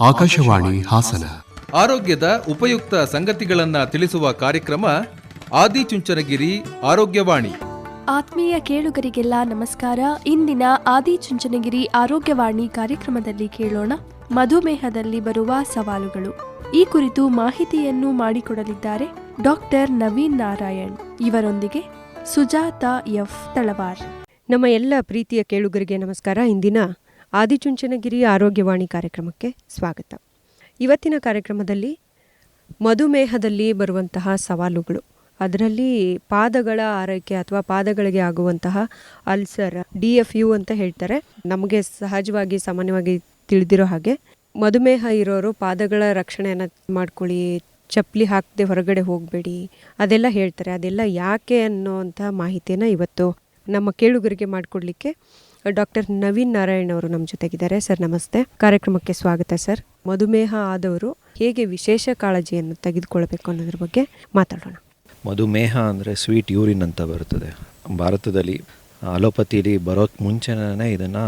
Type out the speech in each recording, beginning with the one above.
ಆಕಾಶವಾಣಿ ಹಾಸನ. ಆರೋಗ್ಯದ ಉಪಯುಕ್ತ ಸಂಗತಿಗಳನ್ನ ತಿಳಿಸುವ ಕಾರ್ಯಕ್ರಮ ಆದಿಚುಂಚನಗಿರಿ ಆರೋಗ್ಯವಾಣಿ. ಆತ್ಮೀಯ ಕೇಳುಗರಿಗೆಲ್ಲ ನಮಸ್ಕಾರ. ಇಂದಿನ ಆದಿಚುಂಚನಗಿರಿ ಆರೋಗ್ಯವಾಣಿ ಕಾರ್ಯಕ್ರಮದಲ್ಲಿ ಕೇಳೋಣ. ಮಧುಮೇಹದಲ್ಲಿ ಬರುವ ಸವಾಲುಗಳು. ಈ ಕುರಿತು ಮಾಹಿತಿಯನ್ನು ಮಾಡಿಕೊಡಲಿದ್ದಾರೆ ಡಾಕ್ಟರ್ ನವೀನ್ ನಾರಾಯಣ್. ಇವರೊಂದಿಗೆ ಸುಜಾತಾ ಎಫ್ ತಳವಾರ್. ನಮ್ಮ ಎಲ್ಲ ಪ್ರೀತಿಯ ಕೇಳುಗರಿಗೆ ನಮಸ್ಕಾರ. ಇಂದಿನ ಆದಿಚುಂಚನಗಿರಿ ಆರೋಗ್ಯವಾಣಿ ಕಾರ್ಯಕ್ರಮಕ್ಕೆ ಸ್ವಾಗತ. ಇವತ್ತಿನ ಕಾರ್ಯಕ್ರಮದಲ್ಲಿ ಮಧುಮೇಹದಲ್ಲಿ ಬರುವಂತಹ ಸವಾಲುಗಳು. ಅದರಲ್ಲಿ ಪಾದಗಳ ಆರೈಕೆ ಅಥವಾ ಪಾದಗಳಿಗೆ ಆಗುವಂತಹ ಅಲ್ಸರ್, ಡಿ ಎಫ್ ಯು ಅಂತ ಹೇಳ್ತಾರೆ. ನಮಗೆ ಸಹಜವಾಗಿ ಸಾಮಾನ್ಯವಾಗಿ ತಿಳಿದಿರೋ ಹಾಗೆ ಮಧುಮೇಹ ಇರೋರು ಪಾದಗಳ ರಕ್ಷಣೆಯನ್ನು ಮಾಡ್ಕೊಳ್ಳಿ, ಚಪ್ಪಲಿ ಹಾಕದೆ ಹೊರಗಡೆ ಹೋಗಬೇಡಿ, ಅದೆಲ್ಲ ಹೇಳ್ತಾರೆ. ಅದೆಲ್ಲ ಯಾಕೆ ಅನ್ನೋವಂಥ ಮಾಹಿತಿಯನ್ನು ಇವತ್ತು ನಮ್ಮ ಕೇಳುಗರಿಗೆ ಮಾಡಿಕೊಡ್ಲಿಕ್ಕೆ ಡಾಕ್ಟರ್ ನವೀನ್ ನಾರಾಯಣ್ ಅವರು ನಮ್ಮ ಜೊತೆಗಿದ್ದಾರೆ. ಸರ್, ನಮಸ್ತೆ. ಕಾರ್ಯಕ್ರಮಕ್ಕೆ ಸ್ವಾಗತ, ಸರ್. ಮಧುಮೇಹ ಆದವರು ಹೇಗೆ ವಿಶೇಷ ಕಾಳಜಿಯನ್ನು ತೆಗೆದುಕೊಳ್ಬೇಕು ಅನ್ನೋದ್ರ ಬಗ್ಗೆ ಮಾತಾಡೋಣ. ಮಧುಮೇಹ ಅಂದರೆ ಸ್ವೀಟ್ ಯೂರಿನ್ ಅಂತ ಬರುತ್ತದೆ. ಭಾರತದಲ್ಲಿ ಅಲೋಪತಿಲಿ ಬರೋಕ್ಕೆ ಮುಂಚೆನೇ ಇದನ್ನು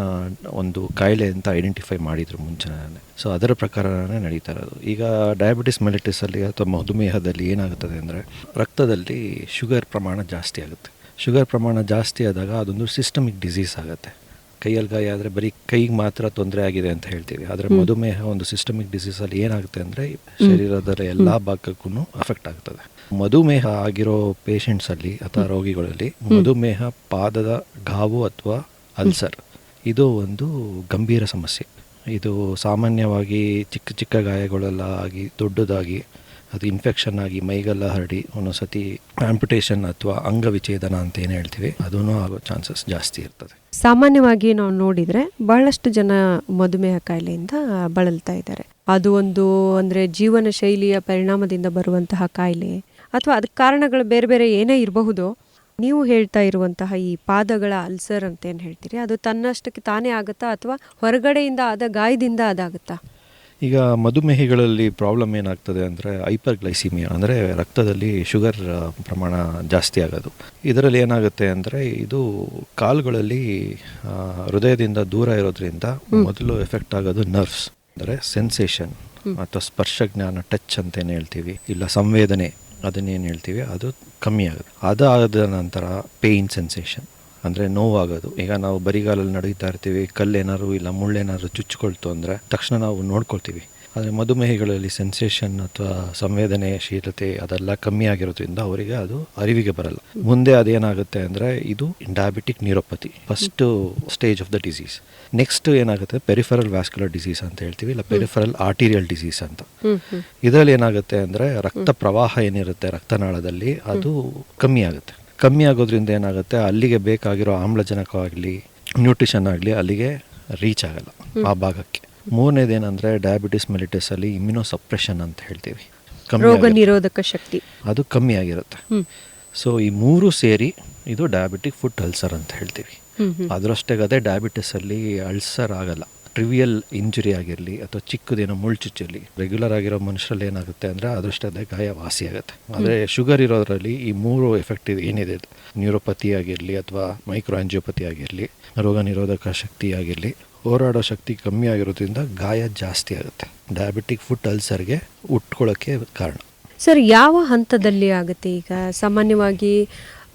ಒಂದು ಕಾಯಿಲೆ ಅಂತ ಐಡೆಂಟಿಫೈ ಮಾಡಿದರು ಮುಂಚೆನೇ ಸೊ ಅದರ ಪ್ರಕಾರನೇ ನಡೀತಾ ಇರೋದು. ಈಗ ಡಯಾಬಿಟಿಸ್ ಮೆಲಿಟಿಸಲ್ಲಿ ಅಥವಾ ಮಧುಮೇಹದಲ್ಲಿ ಏನಾಗುತ್ತದೆ ಅಂದರೆ ರಕ್ತದಲ್ಲಿ ಶುಗರ್ ಪ್ರಮಾಣ ಜಾಸ್ತಿ ಆಗುತ್ತೆ. ಶುಗರ್ ಪ್ರಮಾಣ ಜಾಸ್ತಿ ಆದಾಗ ಅದೊಂದು ಸಿಸ್ಟಮಿಕ್ ಡಿಸೀಸ್ ಆಗುತ್ತೆ. ಕೈಯಲ್ಲಿ ಗಾಯ ಆದರೆ ಬರೀ ಕೈಗೆ ಮಾತ್ರ ತೊಂದರೆ ಆಗಿದೆ ಅಂತ ಹೇಳ್ತೀವಿ. ಆದರೆ ಮಧುಮೇಹ ಒಂದು ಸಿಸ್ಟಮಿಕ್ ಡಿಸೀಸಲ್ಲಿ ಏನಾಗುತ್ತೆ ಅಂದರೆ ಶರೀರದ ಎಲ್ಲ ಭಾಗಕ್ಕೂ ಅಫೆಕ್ಟ್ ಆಗ್ತದೆ. ಮಧುಮೇಹ ಆಗಿರೋ ಪೇಷಂಟ್ಸಲ್ಲಿ ಅಥವಾ ರೋಗಿಗಳಲ್ಲಿ ಮಧುಮೇಹ ಪಾದದ ಘಾವು ಅಥವಾ ಅಲ್ಸರ್. ಇದು ಒಂದು ಗಂಭೀರ ಸಮಸ್ಯೆ. ಇದು ಸಾಮಾನ್ಯವಾಗಿ ಚಿಕ್ಕ ಚಿಕ್ಕ ಗಾಯಗಳೆಲ್ಲ ಆಗಿ ದೊಡ್ಡದಾಗಿ ಅದು ಇನ್ಫೆಕ್ಷನ್ ಆಗಿ ಮೈಗೆಲ್ಲ ಹರಡಿ ಒಂದೊಂದು ಸತಿ ಆಂಪುಟೇಷನ್ ಅಥವಾ ಅಂಗವಿಚ್ಛೇದನ ಅಂತ ಏನು ಹೇಳ್ತೀವಿ ಅದೂ ಆಗೋ ಚಾನ್ಸಸ್ ಜಾಸ್ತಿ ಇರ್ತದೆ. ಸಾಮಾನ್ಯವಾಗಿ ನಾವು ನೋಡಿದ್ರೆ ಬಹಳಷ್ಟು ಜನ ಮಧುಮೇಹ ಕಾಯಿಲೆಯಿಂದ ಬಳಲ್ತಾ ಇದ್ದಾರೆ. ಅದು ಒಂದು ಅಂದ್ರೆ ಜೀವನ ಶೈಲಿಯ ಪರಿಣಾಮದಿಂದ ಬರುವಂತಹ ಕಾಯಿಲೆ ಅಥವಾ ಅದಕ್ಕೆ ಕಾರಣಗಳು ಬೇರೆ ಬೇರೆ ಏನೇ ಇರಬಹುದು, ನೀವು ಹೇಳ್ತಾ ಇರುವಂತಹ ಈ ಪಾದಗಳ ಅಲ್ಸರ್ ಅಂತ ಏನು ಹೇಳ್ತೀರಿ? ಅದು ತನ್ನಷ್ಟಕ್ಕೆ ತಾನೇ ಆಗುತ್ತಾ ಅಥವಾ ಹೊರಗಡೆಯಿಂದ ಆದ ಗಾಯದಿಂದ ಅದಾಗುತ್ತಾ? ಈಗ ಮಧುಮೇಹಿಗಳಲ್ಲಿ ಪ್ರಾಬ್ಲಮ್ ಏನಾಗ್ತದೆ ಅಂದರೆ ಹೈಪರ್ ಗ್ಲೈಸಿಮಿಯಾ ಅಂದರೆ ರಕ್ತದಲ್ಲಿ ಶುಗರ್ ಪ್ರಮಾಣ ಜಾಸ್ತಿ ಆಗೋದು. ಇದರಲ್ಲಿ ಏನಾಗುತ್ತೆ ಅಂದರೆ ಇದು ಕಾಲುಗಳಲ್ಲಿ ಹೃದಯದಿಂದ ದೂರ ಇರೋದ್ರಿಂದ ಮೊದಲು ಎಫೆಕ್ಟ್ ಆಗೋದು ನರ್ವ್ಸ್ ಅಂದರೆ ಸೆನ್ಸೇಷನ್ ಅಥವಾ ಸ್ಪರ್ಶ ಜ್ಞಾನ ಟಚ್ ಅಂತ ಏನು ಹೇಳ್ತೀವಿ ಇಲ್ಲ ಸಂವೇದನೆ ಅದನ್ನೇನು ಹೇಳ್ತೀವಿ ಅದು ಕಮ್ಮಿ ಆಗುತ್ತೆ. ಅದಾದ ನಂತರ ಪೇಯ್ನ್ ಸೆನ್ಸೇಷನ್ ಅಂದರೆ ನೋವಾಗೋದು. ಈಗ ನಾವು ಬರಿಗಾಲಲ್ಲಿ ನಡೀತಾ ಇರ್ತೀವಿ ಕಲ್ಲೇನಾದ್ರು ಇಲ್ಲ ಮುಳ್ಳೇನಾದ್ರು ಚುಚ್ಕೊಳ್ತು ಅಂದರೆ ತಕ್ಷಣ ನಾವು ನೋಡ್ಕೊಳ್ತೀವಿ. ಆದರೆ ಮಧುಮೇಹಿಗಳಲ್ಲಿ ಸೆನ್ಸೇಷನ್ ಅಥವಾ ಸಂವೇದನೆಶೀಲತೆ ಅದೆಲ್ಲ ಕಮ್ಮಿ ಆಗಿರೋದ್ರಿಂದ ಅವರಿಗೆ ಅದು ಅರಿವಿಗೆ ಬರಲ್ಲ. ಮುಂದೆ ಅದೇನಾಗುತ್ತೆ ಅಂದರೆ ಇದು diabetic neuropathy first stage of the disease next ಏನಾಗುತ್ತೆ? ಪೆರಿಫರಲ್ ವ್ಯಾಸ್ಕ್ಯುಲರ್ ಡಿಸೀಸ್ ಅಂತ ಹೇಳ್ತೀವಿ ಇಲ್ಲ ಪೆರಿಫರಲ್ ಆರ್ಟೀರಿಯಲ್ ಡಿಸೀಸ್ ಅಂತ. ಇದರಲ್ಲಿ ಏನಾಗುತ್ತೆ ಅಂದರೆ ರಕ್ತ ಪ್ರವಾಹ ಏನಿರುತ್ತೆ ರಕ್ತನಾಳದಲ್ಲಿ ಅದು ಕಮ್ಮಿ ಆಗುತ್ತೆ. ಕಮ್ಮಿ ಆಗೋದ್ರಿಂದ ಏನಾಗುತ್ತೆ? ಅಲ್ಲಿಗೆ ಬೇಕಾಗಿರೋ ಆಮ್ಲಜನಕವಾಗಲಿ ನ್ಯೂಟ್ರಿಷನ್ ಆಗಲಿ ಅಲ್ಲಿಗೆ ರೀಚ್ ಆಗಲ್ಲ ಆ ಭಾಗಕ್ಕೆ. ಮೂರನೇದೇನೆಂದರೆ ಡಯಾಬಿಟಿಸ್ ಮೆಲಿಟಿಸ್ ಅಲ್ಲಿ ಇಮ್ಯುನೋ ಸಪ್ರೆಷನ್ ಅಂತ ಹೇಳ್ತೀವಿ. ರೋಗ ನಿರೋಧಕ ಶಕ್ತಿ. ಅದು ಕಮ್ಮಿ ಆಗಿರುತ್ತೆ. ಸೊ ಈ ಮೂರು ಸೇರಿ ಇದು ಡಯಾಬಿಟಿಕ್ ಫುಡ್ ಅಲ್ಸರ್ ಅಂತ ಹೇಳ್ತೀವಿ. ಅದರಷ್ಟೇ ಅದೇ ಡಯಾಬಿಟಿಸ್ ಅಲ್ಲಿ ಅಲ್ಸರ್ ಆಗಲ್ಲ. ಟ್ರಿವಿಯಲ್ ಇಂಜುರಿ ಆಗಿರಲಿ ಅಥವಾ ಚಿಕ್ಕದೇನೋ ಮುಳ್ಚುಚ್ಚಲ್ಲಿ ರೆಗ್ಯುಲರ್ ಆಗಿರೋ ಮನುಷ್ಯರಲ್ಲಿ ಏನಾಗುತ್ತೆ ಅಂದರೆ ಅದೃಷ್ಟದ ಗಾಯ ವಾಸಿ ಆಗುತ್ತೆ. ಆದರೆ ಶುಗರ್ ಇರೋದರಲ್ಲಿ ಈ ಮೂರು ಎಫೆಕ್ಟ್ ಏನಿದೆ ನ್ಯೂರೋಪತಿ ಆಗಿರಲಿ ಅಥವಾ ಮೈಕ್ರೋ ಆಂಜಿಯೋಪತಿ ಆಗಿರಲಿ ರೋಗ ನಿರೋಧಕ ಶಕ್ತಿ ಆಗಿರಲಿ ಹೋರಾಡೋ ಶಕ್ತಿ ಕಮ್ಮಿ ಆಗಿರೋದ್ರಿಂದ ಗಾಯ ಜಾಸ್ತಿ ಆಗುತ್ತೆ. ಡಯಾಬಿಟಿಕ್ ಫುಡ್ ಅಲ್ಸರ್ಗೆ ಉಟ್ಕೊಳ್ಳೋಕ್ಕೆ ಕಾರಣ. ಸರ್ ಯಾವ ಹಂತದಲ್ಲಿ ಆಗುತ್ತೆ ಈಗ? ಸಾಮಾನ್ಯವಾಗಿ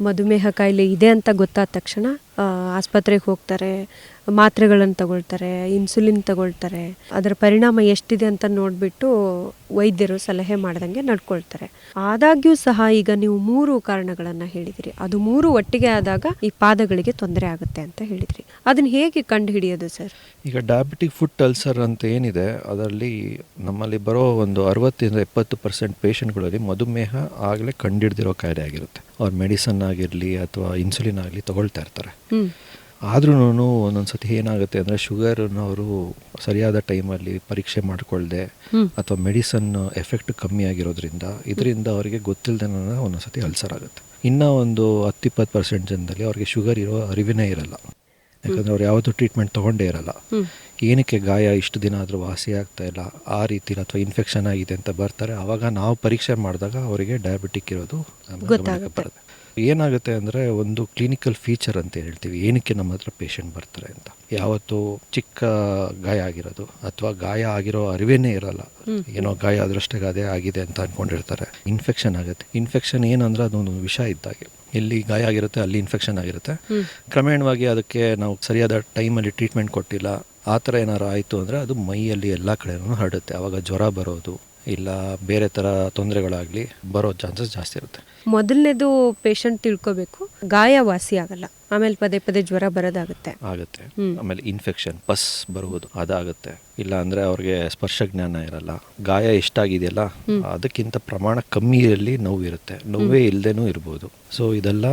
ಮಧುಮೇಹ ಕಾಯಿಲೆ ಇದೆ ಅಂತ ಗೊತ್ತಾದ ತಕ್ಷಣ ಆಸ್ಪತ್ರೆಗೆ ಹೋಗ್ತಾರೆ, ಮಾತ್ರೆಗಳನ್ನು ತಗೊಳ್ತಾರೆ ಇನ್ಸುಲಿನ್ ತಗೊಳ್ತಾರೆ, ಅದರ ಪರಿಣಾಮ ಎಷ್ಟಿದೆ ಅಂತ ನೋಡಿಬಿಟ್ಟು ವೈದ್ಯರು ಸಲಹೆ ಮಾಡ್ದಂಗೆ ನಡ್ಕೊಳ್ತಾರೆ. ಆದಾಗ್ಯೂ ಸಹ ಈಗ ನೀವು ಮೂರು ಕಾರಣಗಳನ್ನು ಹೇಳಿದಿರಿ. ಅದು ಮೂರು ಒಟ್ಟಿಗೆ ಆದಾಗ ಈ ಪಾದಗಳಿಗೆ ತೊಂದರೆ ಆಗುತ್ತೆ ಅಂತ ಹೇಳಿದ್ರಿ. ಅದನ್ನು ಹೇಗೆ ಕಂಡು ಹಿಡಿಯೋದು ಸರ್? ಈಗ ಡಯಾಬಿಟಿಕ್ ಫುಟ್ ಅಲ್ಸರ್ ಅಂತ ಏನಿದೆ, ಅದರಲ್ಲಿ ನಮ್ಮಲ್ಲಿ ಬರೋ ಒಂದು ಅರವತ್ತರಿಂದ ಎಪ್ಪತ್ತು ಪರ್ಸೆಂಟ್ ಪೇಷಂಟ್ಗಳಲ್ಲಿ ಮಧುಮೇಹ ಆಗಲೇ ಕಂಡಿಡ್ದಿರೋ ಕಾಯಿಲೆ ಆಗಿರುತ್ತೆ. ಅವ್ರು ಮೆಡಿಸನ್ ಆಗಿರಲಿ ಅಥವಾ ಇನ್ಸುಲಿನ್ ಆಗಲಿ ತಗೊಳ್ತಾ ಇರ್ತಾರೆ. ಆದ್ರೂ ಒಂದೊಂದು ಸತಿ ಏನಾಗುತ್ತೆ ಅಂದರೆ ಅವರು ಸರಿಯಾದ ಟೈಮಲ್ಲಿ ಪರೀಕ್ಷೆ ಮಾಡಿಕೊಳ್ಳದೆ ಅಥವಾ ಮೆಡಿಸನ್ ಎಫೆಕ್ಟ್ ಕಮ್ಮಿ ಆಗಿರೋದ್ರಿಂದ ಇದರಿಂದ ಅವರಿಗೆ ಗೊತ್ತಿಲ್ಲದೆ ಒಂದೊಂದು ಸತಿ ಅಲ್ಸರ್ ಆಗುತ್ತೆ. ಇನ್ನೂ ಒಂದು ಹತ್ತಿಪ್ಪತ್ತು ಪರ್ಸೆಂಟ್ ಜನದಲ್ಲಿ ಅವರಿಗೆ ಶುಗರ್ ಇರೋ ಅರಿವಿನೇ ಇರಲ್ಲ. ಯಾಕಂದರೆ ಅವ್ರು ಯಾವತ್ತೂ ಟ್ರೀಟ್ಮೆಂಟ್ ತೊಗೊಂಡೇ ಇರಲ್ಲ. ಏನಕ್ಕೆ ಗಾಯ ಇಷ್ಟು ದಿನ ಆದರೂ ವಾಸಿ ಆಗ್ತಾ ಇಲ್ಲ? ಆ ರೀತಿ ಅಥವಾ ಇನ್ಫೆಕ್ಷನ್ ಆಗಿದೆ ಅಂತ ಬರ್ತಾರೆ. ಆವಾಗ ನಾವು ಪರೀಕ್ಷೆ ಮಾಡಿದಾಗ ಅವರಿಗೆ ಡಯಾಬಿಟಿಕ್ ಇರೋದು. ಬರುತ್ತೆ. ಏನಾಗುತ್ತೆ ಅಂದರೆ ಒಂದು ಕ್ಲಿನಿಕಲ್ ಫೀಚರ್ ಅಂತ ಹೇಳ್ತೀವಿ. ಏನಕ್ಕೆ ನಮ್ಮ ಹತ್ರ ಪೇಷಂಟ್ ಬರ್ತಾರೆ ಅಂತ. ಯಾವತ್ತು ಚಿಕ್ಕ ಗಾಯ ಆಗಿರೋದು ಅಥವಾ ಗಾಯ ಆಗಿರೋ ಅರಿವೇನೇ ಇರಲ್ಲ. ಏನೋ ಗಾಯ ಆದ್ರಷ್ಟೇ ಅದೇ ಆಗಿದೆ ಅಂತ ಅನ್ಕೊಂಡಿರ್ತಾರೆ. ಇನ್ಫೆಕ್ಷನ್ ಆಗುತ್ತೆ. ಇನ್ಫೆಕ್ಷನ್ ಏನಂದ್ರೆ ಅದೊಂದು ವಿಷ ಇದ್ದಾಗೆ. ಎಲ್ಲಿ ಗಾಯ ಆಗಿರುತ್ತೆ ಅಲ್ಲಿ ಇನ್ಫೆಕ್ಷನ್ ಆಗಿರುತ್ತೆ. ಕ್ರಮೇಣವಾಗಿ ಅದಕ್ಕೆ ನಾವು ಸರಿಯಾದ ಟೈಮಲ್ಲಿ ಟ್ರೀಟ್ಮೆಂಟ್ ಕೊಟ್ಟಿಲ್ಲ. ಆ ಥರ ಏನಾರು ಆಯಿತು ಅಂದರೆ ಅದು ಮೈಯಲ್ಲಿ ಎಲ್ಲ ಕಡೆನೂ ಹರಡುತ್ತೆ. ಆವಾಗ ಜ್ವರ ಬರೋದು ಇಲ್ಲ ಬೇರೆ ಥರ ತೊಂದರೆಗಳಾಗಲಿ ಬರೋ ಚಾನ್ಸಸ್ ಜಾಸ್ತಿ ಇರುತ್ತೆ. ಮೊದಲನೇದು ಪೇಷಂಟ್ ತಿಳ್ಕೊಬೇಕು ಗಾಯ ವಾಸಿ ಆಗಲ್ಲ. ಆಮೇಲೆ ಪದೇ ಪದೇ ಜ್ವರ ಬರೋದಾಗುತ್ತೆ. ಆಗುತ್ತೆ. ಆಮೇಲೆ ಇನ್ಫೆಕ್ಷನ್ ಪಸ್ ಬರುವುದು ಅದಾಗುತ್ತೆ. ಇಲ್ಲ ಅಂದ್ರೆ ಅವ್ರಿಗೆ ಸ್ಪರ್ಶ ಜ್ಞಾನ ಇರಲ್ಲ. ಗಾಯ ಎಷ್ಟಾಗಿದೆಯಲ್ಲ ಅದಕ್ಕಿಂತ ಪ್ರಮಾಣ ಕಮ್ಮಿ ಇರಲಿ ನೋವಿರುತ್ತೆ ನೋವೇ ಇಲ್ಲದೇನೂ ಇರ್ಬೋದು. ಸೊ ಇದೆಲ್ಲ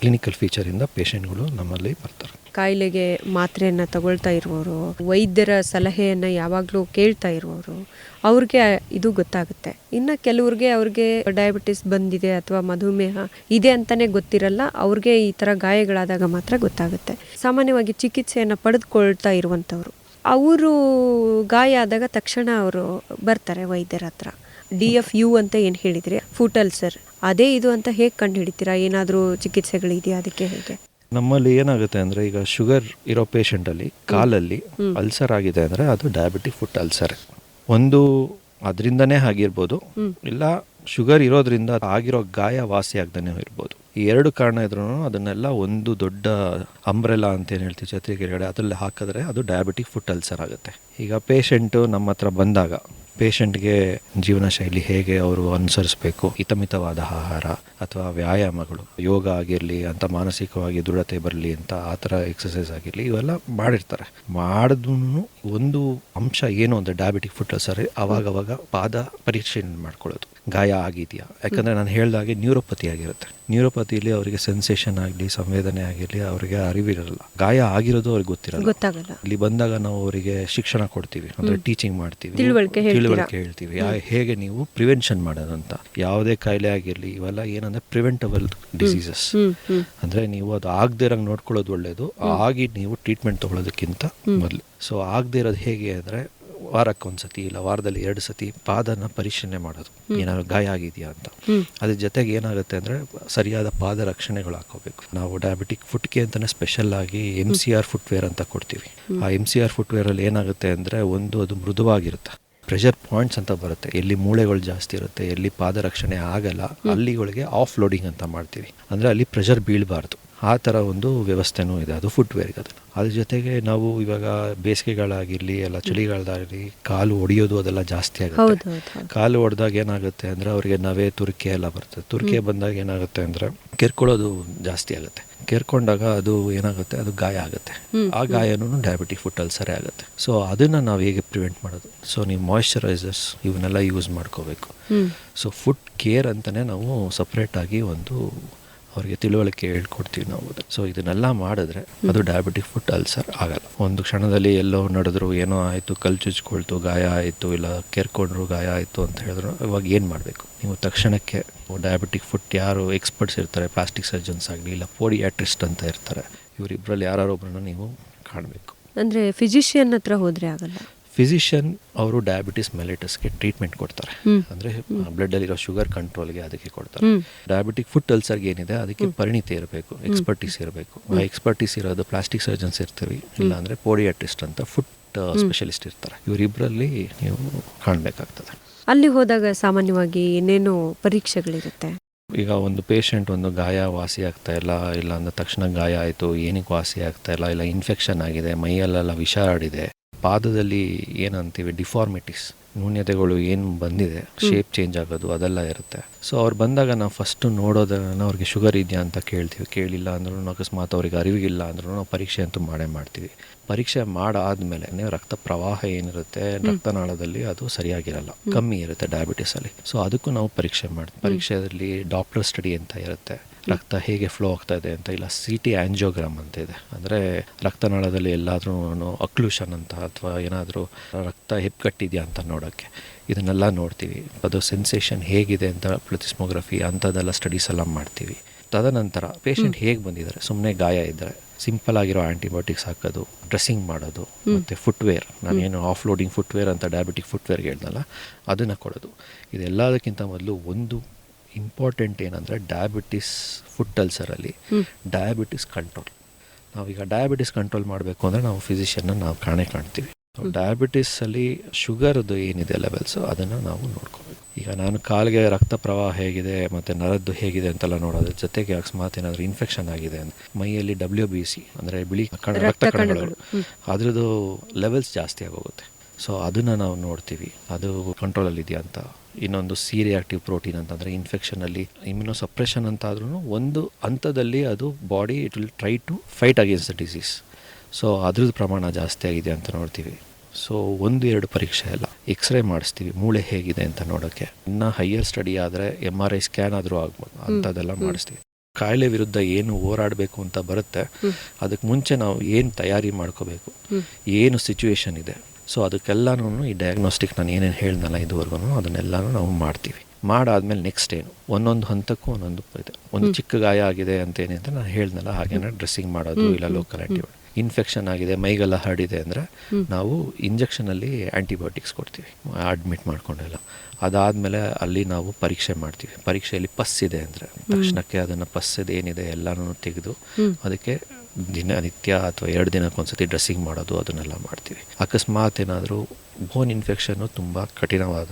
ಕ್ಲಿನಿಕಲ್ ಫೀಚರಿಂದ ಪೇಷಂಟ್ಗಳು ನಮ್ಮಲ್ಲಿ ಬರ್ತಾರೆ. ಕಾಯಿಲೆಗೆ ಮಾತ್ರೆಯನ್ನು ತಗೊಳ್ತಾ ಇರುವವರು, ವೈದ್ಯರ ಸಲಹೆಯನ್ನು ಯಾವಾಗಲೂ ಕೇಳ್ತಾ ಇರುವವರು, ಅವ್ರಿಗೆ ಇದು ಗೊತ್ತಾಗುತ್ತೆ. ಇನ್ನು ಕೆಲವ್ರಿಗೆ ಅವ್ರಿಗೆ ಡಯಾಬಿಟಿಸ್ ಬಂದಿದೆ ಅಥವಾ ಮಧುಮೇಹ ಇದೆ ಅಂತಲೇ ಗೊತ್ತಿರಲ್ಲ, ಅವ್ರಿಗೆ ಈ ಥರ ಗಾಯಗಳಾದಾಗ ಮಾತ್ರ ಗೊತ್ತಾಗುತ್ತೆ. ಸಾಮಾನ್ಯವಾಗಿ ಚಿಕಿತ್ಸೆಯನ್ನು ಪಡೆದುಕೊಳ್ತಾ ಇರುವಂಥವ್ರು. ಅವರು ಗಾಯ ಆದಾಗ ತಕ್ಷಣ ಅವರು ಬರ್ತಾರೆ ವೈದ್ಯರ ಹತ್ರ. ಡಿ ಎಫ್ ಯು ಅಂತ ಏನು ಹೇಳಿದ್ರಿ? ಫುಟಲ್ ಸರ್. ಅದೇ ಇದು ಅಂತ ಹೇಗೆ ಕಂಡು ಹಿಡಿತೀರಾ ಏನಾದರೂ ಚಿಕಿತ್ಸೆಗಳಿದೆಯಾ ಅದಕ್ಕೆ ಹೇಗೆ? ನಮ್ಮಲ್ಲಿ ಏನಾಗುತ್ತೆ ಅಂದರೆ ಈಗ ಶುಗರ್ ಇರೋ ಪೇಷಂಟಲ್ಲಿ ಕಾಲಲ್ಲಿ ಅಲ್ಸರ್ ಆಗಿದೆ ಅಂದರೆ ಅದು ಡಯಾಬಿಟಿಕ್ ಫುಟ್ ಅಲ್ಸರ್ ಒಂದು ಅದರಿಂದನೇ ಆಗಿರ್ಬೋದು. ಇಲ್ಲ ಶುಗರ್ ಇರೋದ್ರಿಂದ ಆಗಿರೋ ಗಾಯ ವಾಸಿ ಆಗ್ದೇ ಇರ್ಬೋದು. ಈ ಎರಡು ಕಾರಣ ಇದ್ರೂ ಅದನ್ನೆಲ್ಲ ಒಂದು ದೊಡ್ಡ ಅಂಬ್ರೆಲಾ ಅಂತ ಏನು ಹೇಳ್ತೀವಿ ಛತ್ರಿ ಕೆಳಗಡೆ ಅದರಲ್ಲಿ ಹಾಕಿದ್ರೆ ಅದು ಡಯಾಬಿಟಿಕ್ ಫುಟ್ ಅಲ್ಸರ್ ಆಗುತ್ತೆ. ಈಗ ಪೇಷಂಟು ನಮ್ಮ ಹತ್ರ ಬಂದಾಗ ಪೇಷಂಟ್ಗೆ ಜೀವನ ಶೈಲಿ ಹೇಗೆ ಅವರು ಅನುಸರಿಸಬೇಕು, ಹಿತಮಿತವಾದ ಆಹಾರ ಅಥವಾ ವ್ಯಾಯಾಮಗಳು, ಯೋಗ ಆಗಿರಲಿ ಅಂತ ಮಾನಸಿಕವಾಗಿ ದೃಢತೆ ಬರಲಿ ಅಂತ ಆ ಥರ ಎಕ್ಸಸೈಸ್ ಆಗಿರಲಿ ಇವೆಲ್ಲ ಮಾಡಿರ್ತಾರೆ. ಮಾಡಿದ್ರೂ ಒಂದು ಅಂಶ ಏನು ಅಂದರೆ ಡಯಾಬಿಟಿಕ್ ಫುಟ್ ಸರಿ ಅವಾಗವಾಗ ಪಾದ ಪರೀಕ್ಷೆಯನ್ನು ಮಾಡ್ಕೊಳ್ಳೋದು. ಗಾಯ ಆಗಿದೆಯಾ? ಯಾಕಂದರೆ ನಾನು ಹೇಳ್ದಾಗೆ ನ್ಯೂರೋಪತಿ ಆಗಿರುತ್ತೆ. ನ್ಯೂರೋಪತಿಯಲ್ಲಿ ಅವರಿಗೆ ಸೆನ್ಸೇಷನ್ ಆಗಲಿ ಸಂವೇದನೆ ಆಗಿರಲಿ ಅವರಿಗೆ ಅರಿವಿರಲ್ಲ. ಗಾಯ ಆಗಿರೋದು ಅವ್ರಿಗೆ ಗೊತ್ತಿರಲ್ಲ. ಗೊತ್ತಾಗಲ್ಲ. ಇಲ್ಲಿ ಬಂದಾಗ ನಾವು ಅವರಿಗೆ ಶಿಕ್ಷಣ ಕೊಡ್ತೀವಿ. ಅಂದರೆ ಟೀಚಿಂಗ್ ಮಾಡ್ತೀವಿ. ತಿಳುವಳಿಕೆ ಹೇಳ್ತೀವಿ. ಹೇಗೆ ನೀವು ಪ್ರಿವೆನ್ಷನ್ ಅಂತ ಯಾವುದೇ ಕಾಯಿಲೆ ಆಗಿರಲಿ ಇವೆಲ್ಲ ಏನಂದ್ರೆ ಪ್ರಿವೆಂಟಬಲ್ ಡಿಸೀಸಸ್ ಅಂದ್ರೆ ನೀವು ಅದು ಆಗದೆ ಇರಂಗೆ ನೋಡ್ಕೊಳ್ಳೋದು ಒಳ್ಳೇದು. ಆಗಿ ನೀವು ಟ್ರೀಟ್ಮೆಂಟ್ ತಗೊಳ್ಳೋದಕ್ಕಿಂತ ಮೊದಲು. ಸೊ ಆಗದೆ ಇರೋದು ಹೇಗೆ ಅಂದ್ರೆ ವಾರಕ್ಕೆ ಒಂದ್ಸತಿ ಇಲ್ಲ ವಾರದಲ್ಲಿ ಎರಡು ಸತಿ ಪಾದನ ಪರಿಶೀಲನೆ ಮಾಡೋದು. ಏನಾದ್ರು ಗಾಯ ಆಗಿದೆಯಾ ಅಂತ. ಅದ್ರ ಜೊತೆಗೆ ಏನಾಗುತ್ತೆ ಅಂದ್ರೆ ಸರಿಯಾದ ಪಾದ ರಕ್ಷಣೆಗಳು ಹಾಕೋಬೇಕು. ನಾವು ಡಯಾಬಿಟಿಕ್ ಫುಟ್ಗೆ ಅಂತಾನೆ ಸ್ಪೆಷಲ್ ಆಗಿ ಎಂ ಸಿ ಆರ್ ಫುಟ್ವೇರ್ ಅಂತ ಕೊಡ್ತೀವಿ. ಆ ಎಂ ಸಿ ಆರ್ ಫುಟ್ವೇರಲ್ಲಿ ಏನಾಗುತ್ತೆ ಅಂದ್ರೆ ಒಂದು ಅದು ಮೃದುವಾಗಿರುತ್ತೆ. ಪ್ರೆಷರ್ ಪಾಯಿಂಟ್ಸ್ ಅಂತ ಬರುತ್ತೆ. ಎಲ್ಲಿ ಮೂಳೆಗಳು ಜಾಸ್ತಿ ಇರುತ್ತೆ ಎಲ್ಲಿ ಪಾದ ರಕ್ಷಣೆ ಆಗಲ್ಲ ಅಲ್ಲಿಗಳಿಗೆ ಆಫ್ ಲೋಡಿಂಗ್ ಅಂತ ಮಾಡ್ತೀವಿ. ಅಂದ್ರೆ ಅಲ್ಲಿ ಪ್ರೆಷರ್ ಬೀಳಬಾರ್ದು. ಆ ಥರ ಒಂದು ವ್ಯವಸ್ಥೆನೂ ಇದೆ. ಅದು ಫುಟ್ವೇರ್ಗೆ ಅದು ಅದ್ರ ಜೊತೆಗೆ ನಾವು ಇವಾಗ ಬೇಸಿಗೆಗಳಾಗಿರಲಿ ಎಲ್ಲ ಚಳಿಗಾಲದಾಗಲಿ ಕಾಲು ಒಡೆಯೋದು ಅದೆಲ್ಲ ಜಾಸ್ತಿ ಆಗುತ್ತೆ. ಕಾಲು ಒಡೆದಾಗ ಏನಾಗುತ್ತೆ ಅಂದರೆ ಅವರಿಗೆ ನವೆ ತುರ್ಕೆ ಎಲ್ಲ ಬರ್ತದೆ. ತುರ್ಕೆ ಬಂದಾಗ ಏನಾಗುತ್ತೆ ಅಂದರೆ ಕೆರ್ಕೊಳ್ಳೋದು ಜಾಸ್ತಿ ಆಗುತ್ತೆ. ಕೆರ್ಕೊಂಡಾಗ ಅದು ಏನಾಗುತ್ತೆ ಅದು ಗಾಯ ಆಗುತ್ತೆ. ಆ ಗಾಯನೂ ಡಯಾಬಿಟಿಕ್ ಫುಟ್ ಸರಿ ಆಗುತ್ತೆ. ಸೊ ಅದನ್ನು ನಾವು ಹೇಗೆ ಪ್ರಿವೆಂಟ್ ಮಾಡೋದು? ಸೊ ನೀವು ಮಾಯಶ್ಚರೈಸರ್ಸ್ ಇವನ್ನೆಲ್ಲ ಯೂಸ್ ಮಾಡ್ಕೋಬೇಕು. ಸೊ ಫುಡ್ ಕೇರ್ ಅಂತಲೇ ನಾವು ಸಪ್ರೇಟಾಗಿ ಒಂದು ಅವ್ರಿಗೆ ತಿಳುವಳಿಕೆ ಹೇಳ್ಕೊಡ್ತೀವಿ ನಾವು. ಸೊ ಇದನ್ನೆಲ್ಲ ಮಾಡಿದ್ರೆ ಅದು ಡಯಾಬಿಟಿಕ್ ಫುಟ್ ಅಲ್ಸರ್ ಆಗಲ್ಲ. ಒಂದು ಕ್ಷಣದಲ್ಲಿ ಎಲ್ಲೋ ನಡೆದ್ರು, ಏನೋ ಆಯಿತು, ಕಲ್ ಚುಚ್ಕೊಳ್ತು, ಗಾಯ ಆಯಿತು, ಇಲ್ಲ ಕೆರ್ಕೊಂಡ್ರು, ಗಾಯ ಆಯಿತು ಅಂತ ಹೇಳಿದ್ರು, ಇವಾಗ ಏನು ಮಾಡಬೇಕು? ನೀವು ತಕ್ಷಣಕ್ಕೆ ಡಯಾಬಿಟಿಕ್ ಫುಟ್ ಯಾರು ಎಕ್ಸ್ಪರ್ಟ್ಸ್ ಇರ್ತಾರೆ ಪ್ಲಾಸ್ಟಿಕ್ ಸರ್ಜನ್ಸ್ ಆಗಲಿ, ಇಲ್ಲ ಪೋಡಿಯಾಟ್ರಿಸ್ಟ್ ಅಂತ ಇರ್ತಾರೆ ಇವರಿಬ್ಬರಲ್ಲಿ ಯಾರೊಬ್ಬರನ್ನ ನೀವು ಕಾಣಬೇಕು. ಅಂದರೆ ಫಿಸಿಷಿಯನ್ ಹತ್ರ ಹೋದರೆ ಆಗಲ್ಲ. ಫಿಸಿಷಿಯನ್ ಅವರು ಡಯಾಬಿಟಿಸ್ ಮೆಲೆಟಸ್ಗೆ ಟ್ರೀಟ್ಮೆಂಟ್ ಕೊಡ್ತಾರೆ. ಅಂದರೆ ಬ್ಲಡ್ಡಲ್ಲಿರೋ ಶುಗರ್ ಕಂಟ್ರೋಲ್ಗೆ ಅದಕ್ಕೆ ಕೊಡ್ತಾರೆ. ಡಯಾಬಿಟಿಕ್ ಫುಟ್ ಅಲ್ಸರ್ಗೆ ಏನಿದೆ ಅದಕ್ಕೆ ಪರಿಣಿತಿ ಇರಬೇಕು ಎಕ್ಸ್ಪರ್ಟೀಸ್ ಇರಬೇಕು. ಆ ಎಕ್ಸ್ಪರ್ಟೀಸ್ ಇರೋದು ಪ್ಲಾಸ್ಟಿಕ್ ಸರ್ಜನ್ಸ್ ಇರ್ತೀವಿ ಇಲ್ಲ ಅಂದರೆ ಪೋಡಿಯಾಟ್ರಿಸ್ಟ್ ಅಂತ ಫುಡ್ ಸ್ಪೆಷಲಿಸ್ಟ್ ಇರ್ತಾರೆ. ಇವರಿಬ್ಬರಲ್ಲಿ ನೀವು ಕಾಣಬೇಕಾಗ್ತದೆ. ಅಲ್ಲಿ ಹೋದಾಗ ಸಾಮಾನ್ಯವಾಗಿ ಏನೇನು ಪರೀಕ್ಷೆಗಳಿರುತ್ತೆ? ಈಗ ಒಂದು ಪೇಷಂಟ್ ಒಂದು ಗಾಯ ವಾಸಿ ಆಗ್ತಾ ಇಲ್ಲ ಇಲ್ಲ ಅಂದ ತಕ್ಷಣ ಗಾಯ ಆಯಿತು ಏನಕ್ಕೆ ವಾಸಿ ಆಗ್ತಾ ಇಲ್ಲ ಇಲ್ಲ ಇನ್ಫೆಕ್ಷನ್ ಆಗಿದೆ ಮೈಯಲ್ಲೆಲ್ಲ ವಿಷ ಆಡಿದೆ ಪಾದದಲ್ಲಿ ಏನಂತೀವಿ ಡಿಫಾರ್ಮಿಟೀಸ್ ನ್ಯೂನ್ಯತೆಗಳು ಏನು ಬಂದಿದೆ ಶೇಪ್ ಚೇಂಜ್ ಆಗೋದು ಅದೆಲ್ಲ ಇರುತ್ತೆ. ಸೊ ಅವ್ರು ಬಂದಾಗ ನಾವು ಫಸ್ಟು ನೋಡೋದನ್ನು ಅವ್ರಿಗೆ ಶುಗರ್ ಇದೆಯಾ ಅಂತ ಕೇಳ್ತೀವಿ. ಕೇಳಿಲ್ಲ ಅಂದ್ರೂ ಅಕಸ್ಮಾತ್ ಅವ್ರಿಗೆ ಅರಿವಿಗಿಲ್ಲ ಅಂದ್ರೂ ನಾವು ಪರೀಕ್ಷೆ ಅಂತೂ ಮಾಡೇ ಮಾಡ್ತೀವಿ. ಪರೀಕ್ಷೆ ಮಾಡಾದ್ಮೇಲೆ ರಕ್ತ ಪ್ರವಾಹ ಏನಿರುತ್ತೆ ರಕ್ತನಾಳದಲ್ಲಿ ಅದು ಸರಿಯಾಗಿರಲ್ಲ. ಕಮ್ಮಿ ಇರುತ್ತೆ ಡಯಾಬಿಟಿಸ್ ಅಲ್ಲಿ. ಸೊ ಅದಕ್ಕೂ ನಾವು ಪರೀಕ್ಷೆ ಮಾಡ್ತೀವಿ. ಪರೀಕ್ಷೆಯಲ್ಲಿ ಡಾಕ್ಟರ್ ಸ್ಟಡಿ ಅಂತ ಇರುತ್ತೆ. ರಕ್ತ ಹೇಗೆ ಫ್ಲೋ ಆಗ್ತಾ ಇದೆ ಅಂತ. ಇಲ್ಲ ಸಿ ಟಿ ಆಂಜಿಯೋಗ್ರಾಮ್ ಅಂತ ಇದೆ. ಅಂದರೆ ರಕ್ತನಾಳದಲ್ಲಿ ಎಲ್ಲಾದರೂ ಅಕ್ಲೂಷನ್ ಅಂತ ಅಥವಾ ಏನಾದರೂ ರಕ್ತ ಹೆಪ್ಪುಗಟ್ಟಿದೆಯಾ ಅಂತ ನೋಡೋಕ್ಕೆ. ಇದನ್ನೆಲ್ಲ ನೋಡ್ತೀವಿ. ಅದು ಸೆನ್ಸೇಷನ್ ಹೇಗಿದೆ ಅಂತ ಪ್ಲತಿಸ್ಮೋಗ್ರಫಿ ಅಂಥದ್ದೆಲ್ಲ ಸ್ಟಡೀಸ್ ಎಲ್ಲ ಮಾಡ್ತೀವಿ. ತದನಂತರ ಪೇಷಂಟ್ ಹೇಗೆ ಬಂದಿದ್ದಾರೆ? ಸುಮ್ಮನೆ ಗಾಯ ಇದ್ದರೆ ಸಿಂಪಲ್ ಆಗಿರೋ ಆ್ಯಂಟಿಬಯೋಟಿಕ್ಸ್ ಹಾಕೋದು ಡ್ರೆಸ್ಸಿಂಗ್ ಮಾಡೋದು ಮತ್ತು ಫುಟ್ವೇರ್ ನಾನೇನು ಆಫ್ ಲೋಡಿಂಗ್ ಫುಟ್ವೇರ್ ಅಂತ ಡಯಾಬಿಟಿಕ್ ಫುಟ್ವೇರ್ಗೆ ಹೇಳ್ದಲ್ಲ ಅದನ್ನು ಕೊಡೋದು. ಇದೆಲ್ಲದಕ್ಕಿಂತ ಮೊದಲು ಒಂದು ಇಂಪಾರ್ಟೆಂಟ್ ಏನಂದರೆ ಡಯಾಬಿಟಿಸ್ ಫುಡ್ ಅಲ್ಸರಲ್ಲಿ ಡಯಾಬಿಟಿಸ್ ಕಂಟ್ರೋಲ್ ನಾವೀಗ ಡಯಾಬಿಟಿಸ್ ಕಂಟ್ರೋಲ್ ಮಾಡಬೇಕು ಅಂದರೆ ನಾವು ಫಿಸಿಷಿಯನ್ನ ನಾವು ಕಾಣೆ ಕಾಣ್ತೀವಿ. ಡಯಾಬಿಟಿಸಲ್ಲಿ ಶುಗರ್ದು ಏನಿದೆ ಲೆವೆಲ್ಸು ಅದನ್ನು ನಾವು ನೋಡ್ಕೋಬೇಕು. ಈಗ ನಾನು ಕಾಲಿಗೆ ರಕ್ತ ಪ್ರವಾಹ ಹೇಗಿದೆ ಮತ್ತು ನರದ್ದು ಹೇಗಿದೆ ಅಂತೆಲ್ಲ ನೋಡೋದ್ರ ಜೊತೆಗೆ ಅಕಸ್ಮಾತ್ ಏನಾದರೂ ಇನ್ಫೆಕ್ಷನ್ ಆಗಿದೆ ಅಂತ. ಮೈಯಲ್ಲಿ ಡಬ್ಲ್ಯೂ ಬಿ ಸಿ ಅಂದರೆ ಬಿಳಿ ಕಣ ರಕ್ತ ಕಣಗಳು. ಅದ್ರದ್ದು ಲೆವೆಲ್ಸ್ ಜಾಸ್ತಿ ಆಗೋಗುತ್ತೆ. ಸೊ ಅದನ್ನು ನಾವು ನೋಡ್ತೀವಿ. ಅದು ಕಂಟ್ರೋಲಲ್ಲಿದೆಯಾ ಅಂತ ಇನ್ನೊಂದು ಸಿ ರಿಯಾಕ್ಟಿವ್ ಪ್ರೋಟೀನ್ ಅಂತಂದರೆ ಇನ್ಫೆಕ್ಷನಲ್ಲಿ ಇಮ್ಯುನೋ ಸಪ್ರೆಷನ್ ಅಂತ ಆದ್ರೂ ಒಂದು ಹಂತದಲ್ಲಿ ಅದು body it will try to fight against the disease so ಅದ್ರದ್ದು ಪ್ರಮಾಣ ಜಾಸ್ತಿ ಆಗಿದೆ ಅಂತ ನೋಡ್ತೀವಿ. ಸೊ ಒಂದು ಎರಡು ಪರೀಕ್ಷೆ ಅಲ್ಲ. ಎಕ್ಸ್ರೇ ಮಾಡಿಸ್ತೀವಿ. ಮೂಳೆ ಹೇಗಿದೆ ಅಂತ ನೋಡೋಕ್ಕೆ. ಇನ್ನು ಹೈಯರ್ ಸ್ಟಡಿ ಆದರೆ ಎಂ ಆರ್ ಐ ಸ್ಕ್ಯಾನ್ ಆದರೂ ಆಗ್ಬೋದು. ಅಂಥದ್ದೆಲ್ಲ ಮಾಡಿಸ್ತೀವಿ. ಕಾಯಿಲೆ ವಿರುದ್ಧ ಏನು ಹೋರಾಡಬೇಕು ಅಂತ ಬರುತ್ತೆ. ಅದಕ್ಕೆ ಮುಂಚೆ ನಾವು ಏನು ತಯಾರಿ ಮಾಡ್ಕೋಬೇಕು. ಏನು ಸಿಚುವೇಶನ್ ಇದೆ. ಸೊ ಅದಕ್ಕೆಲ್ಲನೂ ಈ ಡಯಾಗ್ನೋಸ್ಟಿಕ್ ನಾನು ಏನೇನು ಹೇಳ್ದಲ್ಲ ಇದುವರೆಗೂ ಅದನ್ನೆಲ್ಲನೂ ನಾವು ಮಾಡ್ತೀವಿ. ಮಾಡಾದ್ಮೇಲೆ ನೆಕ್ಸ್ಟ್ ಏನು? ಒಂದೊಂದು ಹಂತಕ್ಕೂ ಒಂದೊಂದು ಇದೆ. ಒಂದು ಚಿಕ್ಕ ಗಾಯ ಆಗಿದೆ ಅಂತ ಏನಿದೆ ಅಂತ ನಾನು ಹೇಳ್ದಲ್ಲ ಹಾಗೇನೆ ಡ್ರೆಸ್ಸಿಂಗ್ ಮಾಡೋದು ಇಲ್ಲ ಲೋಕಲ್ ಆ್ಯಂಟಿಬಯೋಟಿಕ್ ಇನ್ಫೆಕ್ಷನ್ ಆಗಿದೆ ಮೈಗೆಲ್ಲ ಹರಡಿದೆ ಅಂದರೆ ನಾವು ಇಂಜೆಕ್ಷನಲ್ಲಿ ಆ್ಯಂಟಿಬಯೋಟಿಕ್ಸ್ ಕೊಡ್ತೀವಿ. ಅಡ್ಮಿಟ್ ಮಾಡ್ಕೊಂಡೆಲ್ಲ. ಅದಾದಮೇಲೆ ಅಲ್ಲಿ ನಾವು ಪರೀಕ್ಷೆ ಮಾಡ್ತೀವಿ. ಪರೀಕ್ಷೆಯಲ್ಲಿ ಪಸ್ ಇದೆ ಅಂದರೆ ತಕ್ಷಣಕ್ಕೆ ಅದನ್ನು ಪಸ್ಸದು ಏನಿದೆ ಎಲ್ಲನೂ ತೆಗೆದು ಅದಕ್ಕೆ ದಿನನಿತ್ಯ ಅಥವಾ ಎರಡು ದಿನಕ್ಕೊಂದ್ಸತಿ ಡ್ರೆಸ್ಸಿಂಗ್ ಮಾಡೋದು ಅದನ್ನೆಲ್ಲ ಮಾಡ್ತೀವಿ. ಅಕಸ್ಮಾತ್ ಏನಾದರೂ ಬೋನ್ ಇನ್ಫೆಕ್ಷನ್ನು ತುಂಬ ಕಠಿಣವಾದ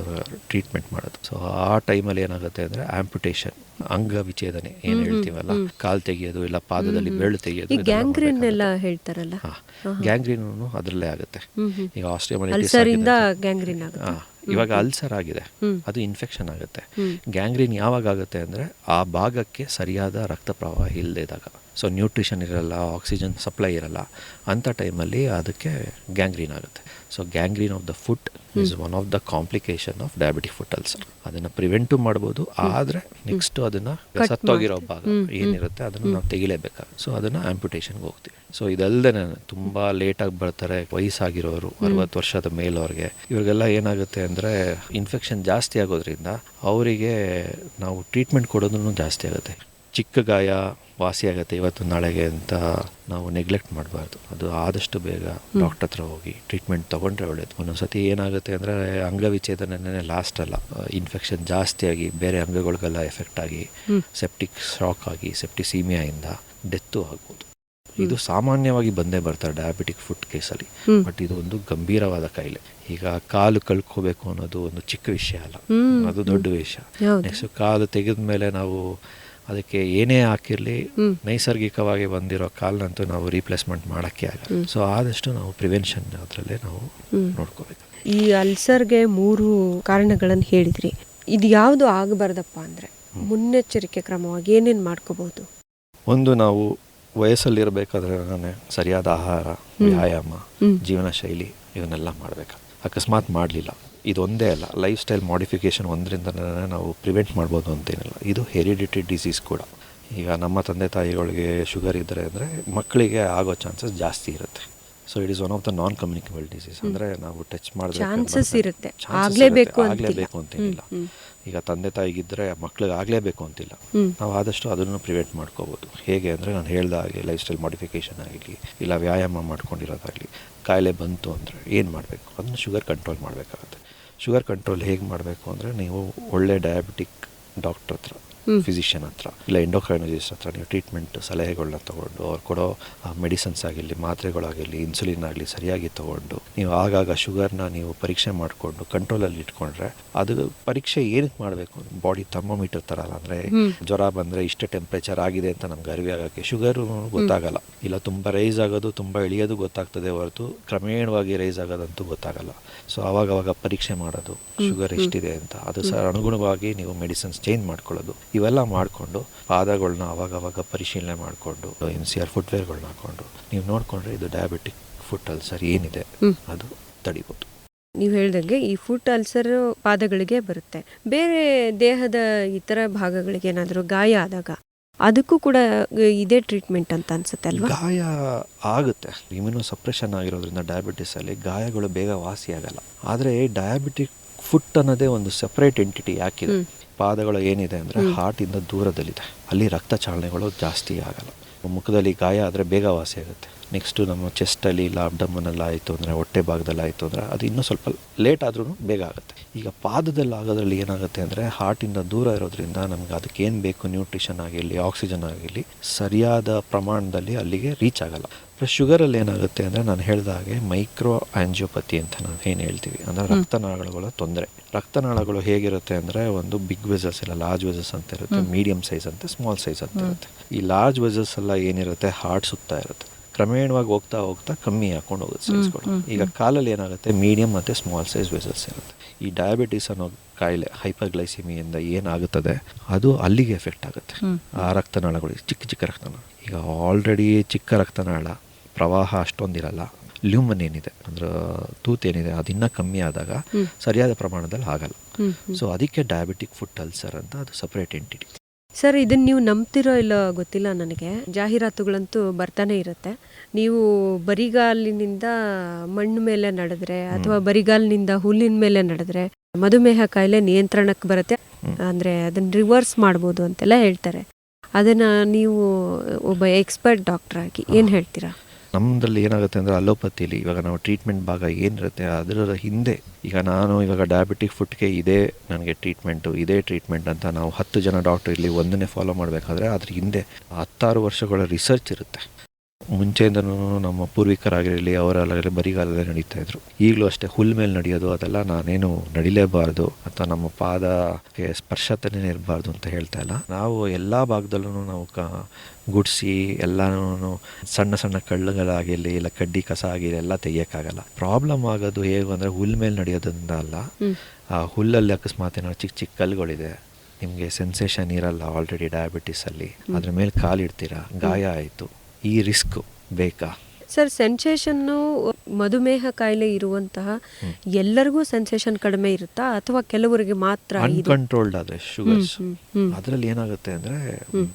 ಟ್ರೀಟ್ಮೆಂಟ್ ಮಾಡೋದು. ಸೊ ಆ ಟೈಮಲ್ಲಿ ಏನಾಗುತ್ತೆ ಅಂದರೆ ಆಂಪ್ಯುಟೇಷನ್ ಅಂಗ ವಿಚೇದನೆ ಏನು ಹೇಳ್ತೀವಲ್ಲ? ಕಾಲು ತೆಗೆಯೋದು ಇಲ್ಲ ಪಾದದಲ್ಲಿ ಬೆರಳು ತೆಗೆಯೋದು ಗ್ಯಾಂಗ್ರೀನ್ ಎಲ್ಲ ಹೇಳ್ತಾರಲ್ಲ? ಗ್ಯಾಂಗ್ರೀನ್ ಅದರಲ್ಲೇ ಆಗುತ್ತೆ. ಈಗ ಗ್ಯಾಂಗ್ರೀನ್ ಹಾ, ಇವಾಗ ಅಲ್ಸರ್ ಆಗಿದೆ. ಅದು ಇನ್ಫೆಕ್ಷನ್ ಆಗುತ್ತೆ. ಗ್ಯಾಂಗ್ರೀನ್ ಯಾವಾಗ ಆಗುತ್ತೆ ಅಂದರೆ ಆ ಭಾಗಕ್ಕೆ ಸರಿಯಾದ ರಕ್ತ ಪ್ರವಾಹ ಇಲ್ಲದಿದ್ದಾಗ ಸೊ ನ್ಯೂಟ್ರಿಷನ್ ಇರಲ್ಲ ಆಕ್ಸಿಜನ್ ಸಪ್ಲೈ ಇರಲ್ಲ ಅಂಥ ಟೈಮಲ್ಲಿ ಅದಕ್ಕೆ ಗ್ಯಾಂಗ್ರೀನ್ ಆಗುತ್ತೆ. So gangrene of the foot is one of the complication of diabetic foot ulcer ಅದನ್ನು ಪ್ರಿವೆಂಟು ಮಾಡ್ಬೋದು ಆದರೆ ನೆಕ್ಸ್ಟ್ ಅದನ್ನು ಸತ್ತೋಗಿರೋ ಭಾಗ ಏನಿರುತ್ತೆ ಅದನ್ನು ನಾವು ತೆಗಿಲೇಬೇಕಾಗುತ್ತೆ. ಸೊ ಅದನ್ನು ಆಂಪ್ಯುಟೇಷನ್ಗೆ ಹೋಗ್ತೀವಿ. ಸೊ ಇದಲ್ಲದೆ ತುಂಬ ಲೇಟಾಗಿ ಬರ್ತಾರೆ ವಯಸ್ಸಾಗಿರೋರು ಅರವತ್ತು ವರ್ಷದ ಮೇಲವ್ರಿಗೆ. ಇವ್ರಿಗೆಲ್ಲ ಏನಾಗುತ್ತೆ ಅಂದರೆ ಇನ್ಫೆಕ್ಷನ್ ಜಾಸ್ತಿ ಆಗೋದ್ರಿಂದ ಅವರಿಗೆ ನಾವು ಟ್ರೀಟ್ಮೆಂಟ್ ಕೊಡೋದನ್ನು ಜಾಸ್ತಿ ಆಗುತ್ತೆ. ಚಿಕ್ಕ ಗಾಯ ವಾಸಿ ಆಗುತ್ತೆ ಇವತ್ತು ನಾಳೆಗೆ ಅಂತ ನಾವು ನೆಗ್ಲೆಕ್ಟ್ ಮಾಡಬಾರ್ದು. ಅದು ಆದಷ್ಟು ಬೇಗ ಡಾಕ್ಟರ್ ಹತ್ರ ಹೋಗಿ ಟ್ರೀಟ್ಮೆಂಟ್ ತೊಗೊಂಡ್ರೆ ಒಳ್ಳೇದು. ಒಂದೊಂದ್ಸತಿ ಏನಾಗುತ್ತೆ ಅಂದರೆ ಅಂಗವಿಚ್ಛೇದನೇ ಲಾಸ್ಟ್ ಅಲ್ಲ. ಇನ್ಫೆಕ್ಷನ್ ಜಾಸ್ತಿ ಆಗಿ ಬೇರೆ ಅಂಗಗಳಿಗೆಲ್ಲ ಎಫೆಕ್ಟ್ ಆಗಿ ಸೆಪ್ಟಿಕ್ ಶಾಕ್ ಆಗಿ ಸೆಪ್ಟಿಸೀಮಿಯಾಯಿಂದ ಡೆತ್ತು ಆಗ್ಬೋದು. ಇದು ಸಾಮಾನ್ಯವಾಗಿ ಬಂದೇ ಬರ್ತಾರೆ ಡಯಾಬಿಟಿಕ್ ಫುಡ್ ಕೇಸಲ್ಲಿ ಬಟ್ ಇದು ಒಂದು ಗಂಭೀರವಾದ ಕಾಯಿಲೆ. ಈಗ ಕಾಲು ಕಳ್ಕೋಬೇಕು ಅನ್ನೋದು ಒಂದು ಚಿಕ್ಕ ವಿಷಯ ಅಲ್ಲ. ಅದು ದೊಡ್ಡ ವಿಷಯ. ನೆಕ್ಸ್ಟ್ ಕಾಲು ತೆಗೆದ ಮೇಲೆ ನಾವು ಅದಕ್ಕೆ ಏನೇ ಹಾಕಿರಲಿ ನೈಸರ್ಗಿಕವಾಗಿ ಬಂದಿರೋ ಕಾಲ್ನಂತೂ ನಾವು ರೀಪ್ಲೇಸ್ಮೆಂಟ್ ಮಾಡೋಕ್ಕೆ ಆಗಲ್ಲ. ಸೊ ಆದಷ್ಟು ನಾವು ಪ್ರಿವೆನ್ಷನ್ ಅದರಲ್ಲೇ ನಾವು ನೋಡ್ಕೋಬೇಕು. ಈ ಅಲ್ಸರ್ಗೆ ಮೂರು ಕಾರಣಗಳನ್ನು ಹೇಳಿದ್ರಿ. ಇದು ಯಾವುದು ಆಗಬಾರ್ದಪ್ಪ ಅಂದರೆ ಮುನ್ನೆಚ್ಚರಿಕೆ ಕ್ರಮವಾಗಿ ಏನೇನು ಮಾಡ್ಕೋಬಹುದು? ಒಂದು ನಾವು ವಯಸ್ಸಲ್ಲಿರಬೇಕಾದ್ರೆ ನಾನೇ ಸರಿಯಾದ ಆಹಾರ ವ್ಯಾಯಾಮ ಜೀವನ ಶೈಲಿ ಇವನ್ನೆಲ್ಲ ಮಾಡಬೇಕು ಅಕಸ್ಮಾತ್ ಮಾಡಲಿಲ್ಲ. ಇದೊಂದೇ ಅಲ್ಲ ಲೈಫ್ ಸ್ಟೈಲ್ ಮಾಡಿಫಿಕೇಷನ್ ಒಂದರಿಂದ ನಾವು ಪ್ರಿವೆಂಟ್ ಮಾಡ್ಬೋದು ಅಂತೇನಿಲ್ಲ. ಇದು ಹೆರಿಡಿಟಿ ಡಿಸೀಸ್ ಕೂಡ. ಈಗ ನಮ್ಮ ತಂದೆ ತಾಯಿಗಳಿಗೆ ಶುಗರ್ ಇದ್ದರೆ ಅಂದರೆ ಮಕ್ಕಳಿಗೆ ಆಗೋ ಚಾನ್ಸಸ್ ಜಾಸ್ತಿ ಇರುತ್ತೆ. So it is one of the non communicable disease ಅಂದರೆ ನಾವು ಟಚ್ ಮಾಡಿದ್ರೆ ಚಾನ್ಸಸ್ ಇರುತ್ತೆ. ಆಗ್ಲೇಬೇಕು. ಆಗಲೇಬೇಕು ಅಂತಿಲ್ಲ. ಈಗ ತಂದೆ ತಾಯಿಗಿದ್ದರೆ ಮಕ್ಳಿಗೆ ಆಗಲೇಬೇಕು ಅಂತಿಲ್ಲ. ನಾವು ಆದಷ್ಟು ಅದನ್ನು ಪ್ರಿವೆಂಟ್ ಮಾಡ್ಕೋಬೋದು. ಹೇಗೆ ಅಂದರೆ ನಾನು ಹೇಳ್ದ ಹಾಗೆ ಲೈಫ್ ಸ್ಟೈಲ್ ಮಾಡಿಫಿಕೇಷನ್ ಆಗಲಿ ಇಲ್ಲ ವ್ಯಾಯಾಮ ಮಾಡ್ಕೊಂಡಿರೋದಾಗಲಿ ಕಾಯಿಲೆ ಬಂತು ಅಂದರೆ ಏನು ಮಾಡಬೇಕು? ಅದನ್ನು ಶುಗರ್ ಕಂಟ್ರೋಲ್ ಮಾಡಬೇಕಾಗುತ್ತೆ. ಶುಗರ್ ಕಂಟ್ರೋಲ್ ಹೇಗೆ ಮಾಡಬೇಕು ಅಂದರೆ ನೀವು ಒಳ್ಳೆ ಡಯಾಬಿಟಿಕ್ ಡಾಕ್ಟರ್ ಹತ್ರ ಫಿಸಿಷಿಯನ್ ಹತ್ರ ಇಲ್ಲ ಎಂಡೋಕ್ರೈನಾಲಜಿಸ್ಟ್ ಹತ್ರ ನೀವು ಟ್ರೀಟ್ಮೆಂಟ್ ಸಲಹೆಗಳನ್ನ ತೊಗೊಂಡು ಅವ್ರು ಕೊಡೋ ಮೆಡಿಸನ್ಸ್ ಆಗಿರಲಿ ಮಾತ್ರೆಗಳಾಗಿರಲಿ ಇನ್ಸುಲಿನ್ ಆಗಲಿ ಸರಿಯಾಗಿ ತೊಗೊಂಡು ನೀವು ಆಗಾಗ ಶುಗರ್ನ ನೀವು ಪರೀಕ್ಷೆ ಮಾಡಿಕೊಂಡು ಕಂಟ್ರೋಲಲ್ಲಿ ಇಟ್ಕೊಂಡ್ರೆ ಅದು ಪರೀಕ್ಷೆ ಏನಕ್ಕೆ ಮಾಡಬೇಕು? ಬಾಡಿ ಥರ್ಮೋಮೀಟರ್ ಥರ ಅಲ್ಲ ಅಂದರೆ ಜ್ವರ ಬಂದರೆ ಇಷ್ಟೇ ಟೆಂಪ್ರೇಚರ್ ಆಗಿದೆ ಅಂತ ನಮ್ಗೆ ಅರಿವೆ ಆಗೋಕ್ಕೆ ಶುಗರು ಗೊತ್ತಾಗಲ್ಲ. ಇಲ್ಲ ತುಂಬ ರೈಸ್ ಆಗೋದು ತುಂಬ ಇಳಿಯೋದು ಗೊತ್ತಾಗ್ತದೆ ಹೊರತು ಕ್ರಮೇಣವಾಗಿ ರೈಸ್ ಆಗೋದಂತೂ ಗೊತ್ತಾಗಲ್ಲ. ಸೊ ಅವಾಗ ಅವಾಗ ಪರೀಕ್ಷೆ ಮಾಡೋದು ಶುಗರ್ ಎಷ್ಟಿದೆ ಅಂತ ಅದು ಸಹ ಅನುಗುಣವಾಗಿ ನೀವು ಮೆಡಿಸಿನ್ಸ್ ಚೇಂಜ್ ಮಾಡ್ಕೊಳ್ಳೋದು. ಇವೆಲ್ಲ ಮಾಡಿಕೊಂಡು ಪಾದಗಳನ್ನ ಅವಾಗ ಅವಾಗ ಪರಿಶೀಲನೆ ಮಾಡಿಕೊಂಡು ಎನ್ ಸಿ ಆರ್ ಫುಟ್ವೇರ್ಗಳನ್ನ ಹಾಕೊಂಡು ನೀವು ನೋಡಿಕೊಂಡ್ರೆ ಇದು ಡಯಾಬಿಟಿಕ್ ಫುಟ್ ಅಲ್ಸರ್ ಏನಿದೆ ಅದು ತಡಿಬೋದು. ನೀವು ಹೇಳ್ದಂಗೆ ಈ ಫುಟ್ ಅಲ್ಸರ್ ಪಾದಗಳಿಗೆ ಬರುತ್ತೆ. ಬೇರೆ ದೇಹದ ಇತರ ಭಾಗಗಳಿಗೆ ಏನಾದರೂ ಗಾಯ ಆದಾಗ ಅದಕ್ಕೂ ಕೂಡ ಇದೇ ಟ್ರೀಟ್ಮೆಂಟ್ ಅಂತ ಅನ್ಸುತ್ತೆ ಅಲ್ವಾ? ಗಾಯ ಆಗುತ್ತೆ. ಇಮ್ಯುನೋ ಸಪ್ರೆಷನ್ ಆಗಿರೋದ್ರಿಂದ ಡಯಾಬಿಟಿಸ್ ಅಲ್ಲಿ ಗಾಯಗಳು ಬೇಗ ವಾಸಿ ಆಗಲ್ಲ. ಆದರೆ ಡಯಾಬಿಟಿಕ್ ಫುಟ್ ಅನ್ನೋದೇ ಒಂದು ಸೆಪರೇಟ್ ಎಂಟಿಟಿ ಯಾಕಿದೆ? ಪಾದಗಳು ಏನಿದೆ ಅಂದರೆ ಹಾರ್ಟಿಂದ ದೂರದಲ್ಲಿದೆ. ಅಲ್ಲಿ ರಕ್ತ ಚಾಲನೆಗಳು ಜಾಸ್ತಿ ಆಗಲ್ಲ. ಮುಖದಲ್ಲಿ ಗಾಯ ಆದರೆ ಬೇಗ ವಾಸಿ ಆಗುತ್ತೆ. ನೆಕ್ಸ್ಟು ನಮ್ಮ ಚೆಸ್ಟಲ್ಲಿ ಇಲ್ಲ ಅಬ್ಡಮನಲ್ಲಿ ಆಯಿತು ಅಂದರೆ ಹೊಟ್ಟೆ ಭಾಗದಲ್ಲಿ ಆಯಿತು ಅಂದರೆ ಅದು ಇನ್ನೂ ಸ್ವಲ್ಪ ಲೇಟ್ ಆದ್ರೂ ಬೇಗ ಆಗುತ್ತೆ. ಈಗ ಪಾದದಲ್ಲಿ ಆಗೋದ್ರಲ್ಲಿ ಏನಾಗುತ್ತೆ ಅಂದರೆ ಹಾರ್ಟಿಂದ ದೂರ ಇರೋದ್ರಿಂದ ನಮ್ಗೆ ಅದಕ್ಕೆ ಏನು ಬೇಕು ನ್ಯೂಟ್ರಿಷನ್ ಆಗಿರಲಿ ಆಕ್ಸಿಜನ್ ಆಗಿರಲಿ ಸರಿಯಾದ ಪ್ರಮಾಣದಲ್ಲಿ ಅಲ್ಲಿಗೆ ರೀಚ್ ಆಗಲ್ಲ. ಪ್ಲಸ್ ಶುಗರಲ್ಲಿ ಏನಾಗುತ್ತೆ ಅಂದರೆ ನಾನು ಹೇಳಿದ ಹಾಗೆ ಮೈಕ್ರೋ ಆಂಜಿಯೋಪತಿ ಅಂತ ನಾವು ಏನು ಹೇಳ್ತೀವಿ. ಅಂದರೆ ರಕ್ತನಾಳಗಳ ತೊಂದರೆ. ರಕ್ತನಾಳಗಳು ಹೇಗಿರುತ್ತೆ ಅಂದರೆ ಒಂದು ಬಿಗ್ ವೆಸಸ್ ಇಲ್ಲ ಲಾರ್ಜ್ ವೆಸಸ್ ಅಂತ ಇರುತ್ತೆ ಮೀಡಿಯಂ ಸೈಜ್ ಅಂತ ಸ್ಮಾಲ್ ಸೈಜ್ ಅಂತ ಇರುತ್ತೆ. ಈ ಲಾರ್ಜ್ ವೆಸಸ್ ಎಲ್ಲ ಏನಿರುತ್ತೆ? ಹಾರ್ಟ್ ಸುತ್ತಾ ಇರುತ್ತೆ. ಕ್ರಮೇಣವಾಗಿ ಹೋಗ್ತಾ ಹೋಗ್ತಾ ಕಮ್ಮಿ ಹಾಕೊಂಡು ಹೋಗುತ್ತೆ ಸೈಜ್ಗಳು ಈಗ ಕಾಲಲ್ಲಿ ಏನಾಗುತ್ತೆ? ಮೀಡಿಯಂ ಮತ್ತು ಸ್ಮಾಲ್ ಸೈಜ್ ವೆಸಲ್ಸ್ ಇರುತ್ತೆ. ಈ ಡಯಾಬಿಟಿಸ್ ಅನ್ನೋ ಕಾಯಿಲೆ ಹೈಪರ್ಗ್ಲೈಸಿಮಿಯಿಂದ ಏನಾಗುತ್ತದೆ? ಅದು ಅಲ್ಲಿಗೆ ಎಫೆಕ್ಟ್ ಆಗುತ್ತೆ. ಆ ರಕ್ತನಾಳಗಳು ಚಿಕ್ಕ ಚಿಕ್ಕ ರಕ್ತನಾಳ. ಈಗ ಆಲ್ರೆಡಿ ಚಿಕ್ಕ ರಕ್ತನಾಳ ಪ್ರವಾಹ ಅಷ್ಟೊಂದಿರಲ್ಲ. ಲ್ಯೂಮನ್ ಏನಿದೆ? ಅಂದ್ರೆ ತೂತ್ ಏನಿದೆ? ಅದಿನ್ನ ಕಮ್ಮಿ ಆದಾಗ ಸರಿಯಾದ ಪ್ರಮಾಣದಲ್ಲಿ ಆಗಲ್ಲ. ಸೊ ಅದಕ್ಕೆ ಡಯಾಬಿಟಿಕ್ ಫುಟ್ ಅಲ್ಸರ್ ಅಂತ ಅದು ಸಪ್ರೇಟ್ ಎಂಟಿಟಿ ಸರ್ ಇದನ್ನ ನೀವು ನಂಬ್ತಿರೋ ಇಲ್ಲ ಗೊತ್ತಿಲ್ಲ ನನಗೆ. ಜಾಹೀರಾತುಗಳಂತೂ ಬರ್ತಾನೆ ಇರುತ್ತೆ. ನೀವು ಬರಿಗಾಲಿನಿಂದ ಮಣ್ಣು ಮೇಲೆ ನಡೆದ್ರೆ ಅಥವಾ ಬರಿಗಾಲಿನಿಂದ ಹುಲ್ಲಿನ ಮೇಲೆ ನಡೆದ್ರೆ ಮಧುಮೇಹ ಕಾಯಿಲೆ ನಿಯಂತ್ರಣಕ್ಕೆ ಬರುತ್ತೆ. ಅಂದ್ರೆ ಅದನ್ನ ರಿವರ್ಸ್ ಮಾಡ್ಬೋದು ಅಂತೆಲ್ಲ ಹೇಳ್ತಾರೆ. ಅದನ್ನ ನೀವು ಒಬ್ಬ ಎಕ್ಸ್ಪರ್ಟ್ ಡಾಕ್ಟರ್ ಆಗಿ ಏನ್ ಹೇಳ್ತೀರಾ? ನಮ್ಮದ್ರಲ್ಲಿ ಏನಾಗುತ್ತೆ ಅಂದರೆ ಅಲೋಪತಿಯಲ್ಲಿ ಇವಾಗ ನಾವು ಟ್ರೀಟ್ಮೆಂಟ್ ಭಾಗ ಏನಿರುತ್ತೆ ಅದರ ಹಿಂದೆ ಈಗ ನಾನು ಇವಾಗ ಡಯಾಬಿಟಿಕ್ ಫುಡ್ಗೆ ಇದೇ ನನಗೆ ಟ್ರೀಟ್ಮೆಂಟು ಇದೇ ಟ್ರೀಟ್ಮೆಂಟ್ ಅಂತ ನಾವು ಹತ್ತು ಜನ ಡಾಕ್ಟರ್ ಇಲ್ಲಿ ಒಂದನ್ನೇ ಫಾಲೋ ಮಾಡಬೇಕಾದ್ರೆ ಅದ್ರ ಹಿಂದೆ ಹತ್ತಾರು ವರ್ಷಗಳ ರಿಸರ್ಚ್ ಇರುತ್ತೆ. ಮುಂಚೆಯಿಂದನೂ ನಮ್ಮ ಪೂರ್ವಿಕರಾಗಿರಲಿ ಅವರಲ್ಲಾಗಲಿ ಬರಿಗಾಲಲ್ಲೇ ನಡೀತಾ ಇದ್ರು. ಈಗಲೂ ಅಷ್ಟೇ ಹುಲ್ ಮೇಲೆ ನಡೆಯೋದು ಅದೆಲ್ಲ ನಾನೇನು ನಡಿಲೇಬಾರ್ದು ಅಥವಾ ನಮ್ಮ ಪಾದಕ್ಕೆ ಸ್ಪರ್ಶತನೇ ಇರಬಾರ್ದು ಅಂತ ಹೇಳ್ತಾ ಇಲ್ಲ. ನಾವು ಎಲ್ಲ ಭಾಗದಲ್ಲೂ ನಾವು ಕ ಗುಡಿಸಿ ಎಲ್ಲನೂ ಸಣ್ಣ ಸಣ್ಣ ಕಳ್ಳುಗಳಾಗಿರಲಿ ಇಲ್ಲ ಕಡ್ಡಿ ಕಸ ಆಗಿರಲಿ ಎಲ್ಲ ತೆಗಿಯೋಕ್ಕಾಗಲ್ಲ. ಪ್ರಾಬ್ಲಮ್ ಆಗೋದು ಹೇಗೆ ಅಂದರೆ ಹುಲ್ ಮೇಲೆ ನಡೆಯೋದ್ರಿಂದ ಅಲ್ಲ. ಆ ಹುಲ್ಲಲ್ಲಿ ಅಕಸ್ಮಾತ್ ಏನೋ ಚಿಕ್ಕ ಚಿಕ್ಕ ಕಲ್ಲುಗಳಿದೆ. ನಿಮಗೆ ಸೆನ್ಸೇಷನ್ ಇರಲ್ಲ ಆಲ್ರೆಡಿ ಡಯಾಬಿಟಿಸಲ್ಲಿ. ಅದ್ರ ಮೇಲೆ ಕಾಲಿಡ್ತೀರಾ? ಗಾಯ ಆಯಿತು. ಈ ರಿಸ್ಕ್ ಬೇಕಾ? ಸರ್ ಸೆನ್ಸೇಷನ್ನು ಮಧುಮೇಹ ಕಾಯಿಲೆ ಇರುವಂತಹ ಎಲ್ಲರಿಗೂ ಸೆನ್ಸೇಷನ್ ಕಡಿಮೆ ಇರುತ್ತಾ? ಅಥವಾ ಕೆಲವರಿಗೆ ಮಾತ್ರ ಅನ್ಕಂಟ್ರೋಲ್ಡ್ ಆದರೆ ಶುಗರ್ಸ್. ಅದರಲ್ಲಿ ಏನಾಗುತ್ತೆ ಅಂದರೆ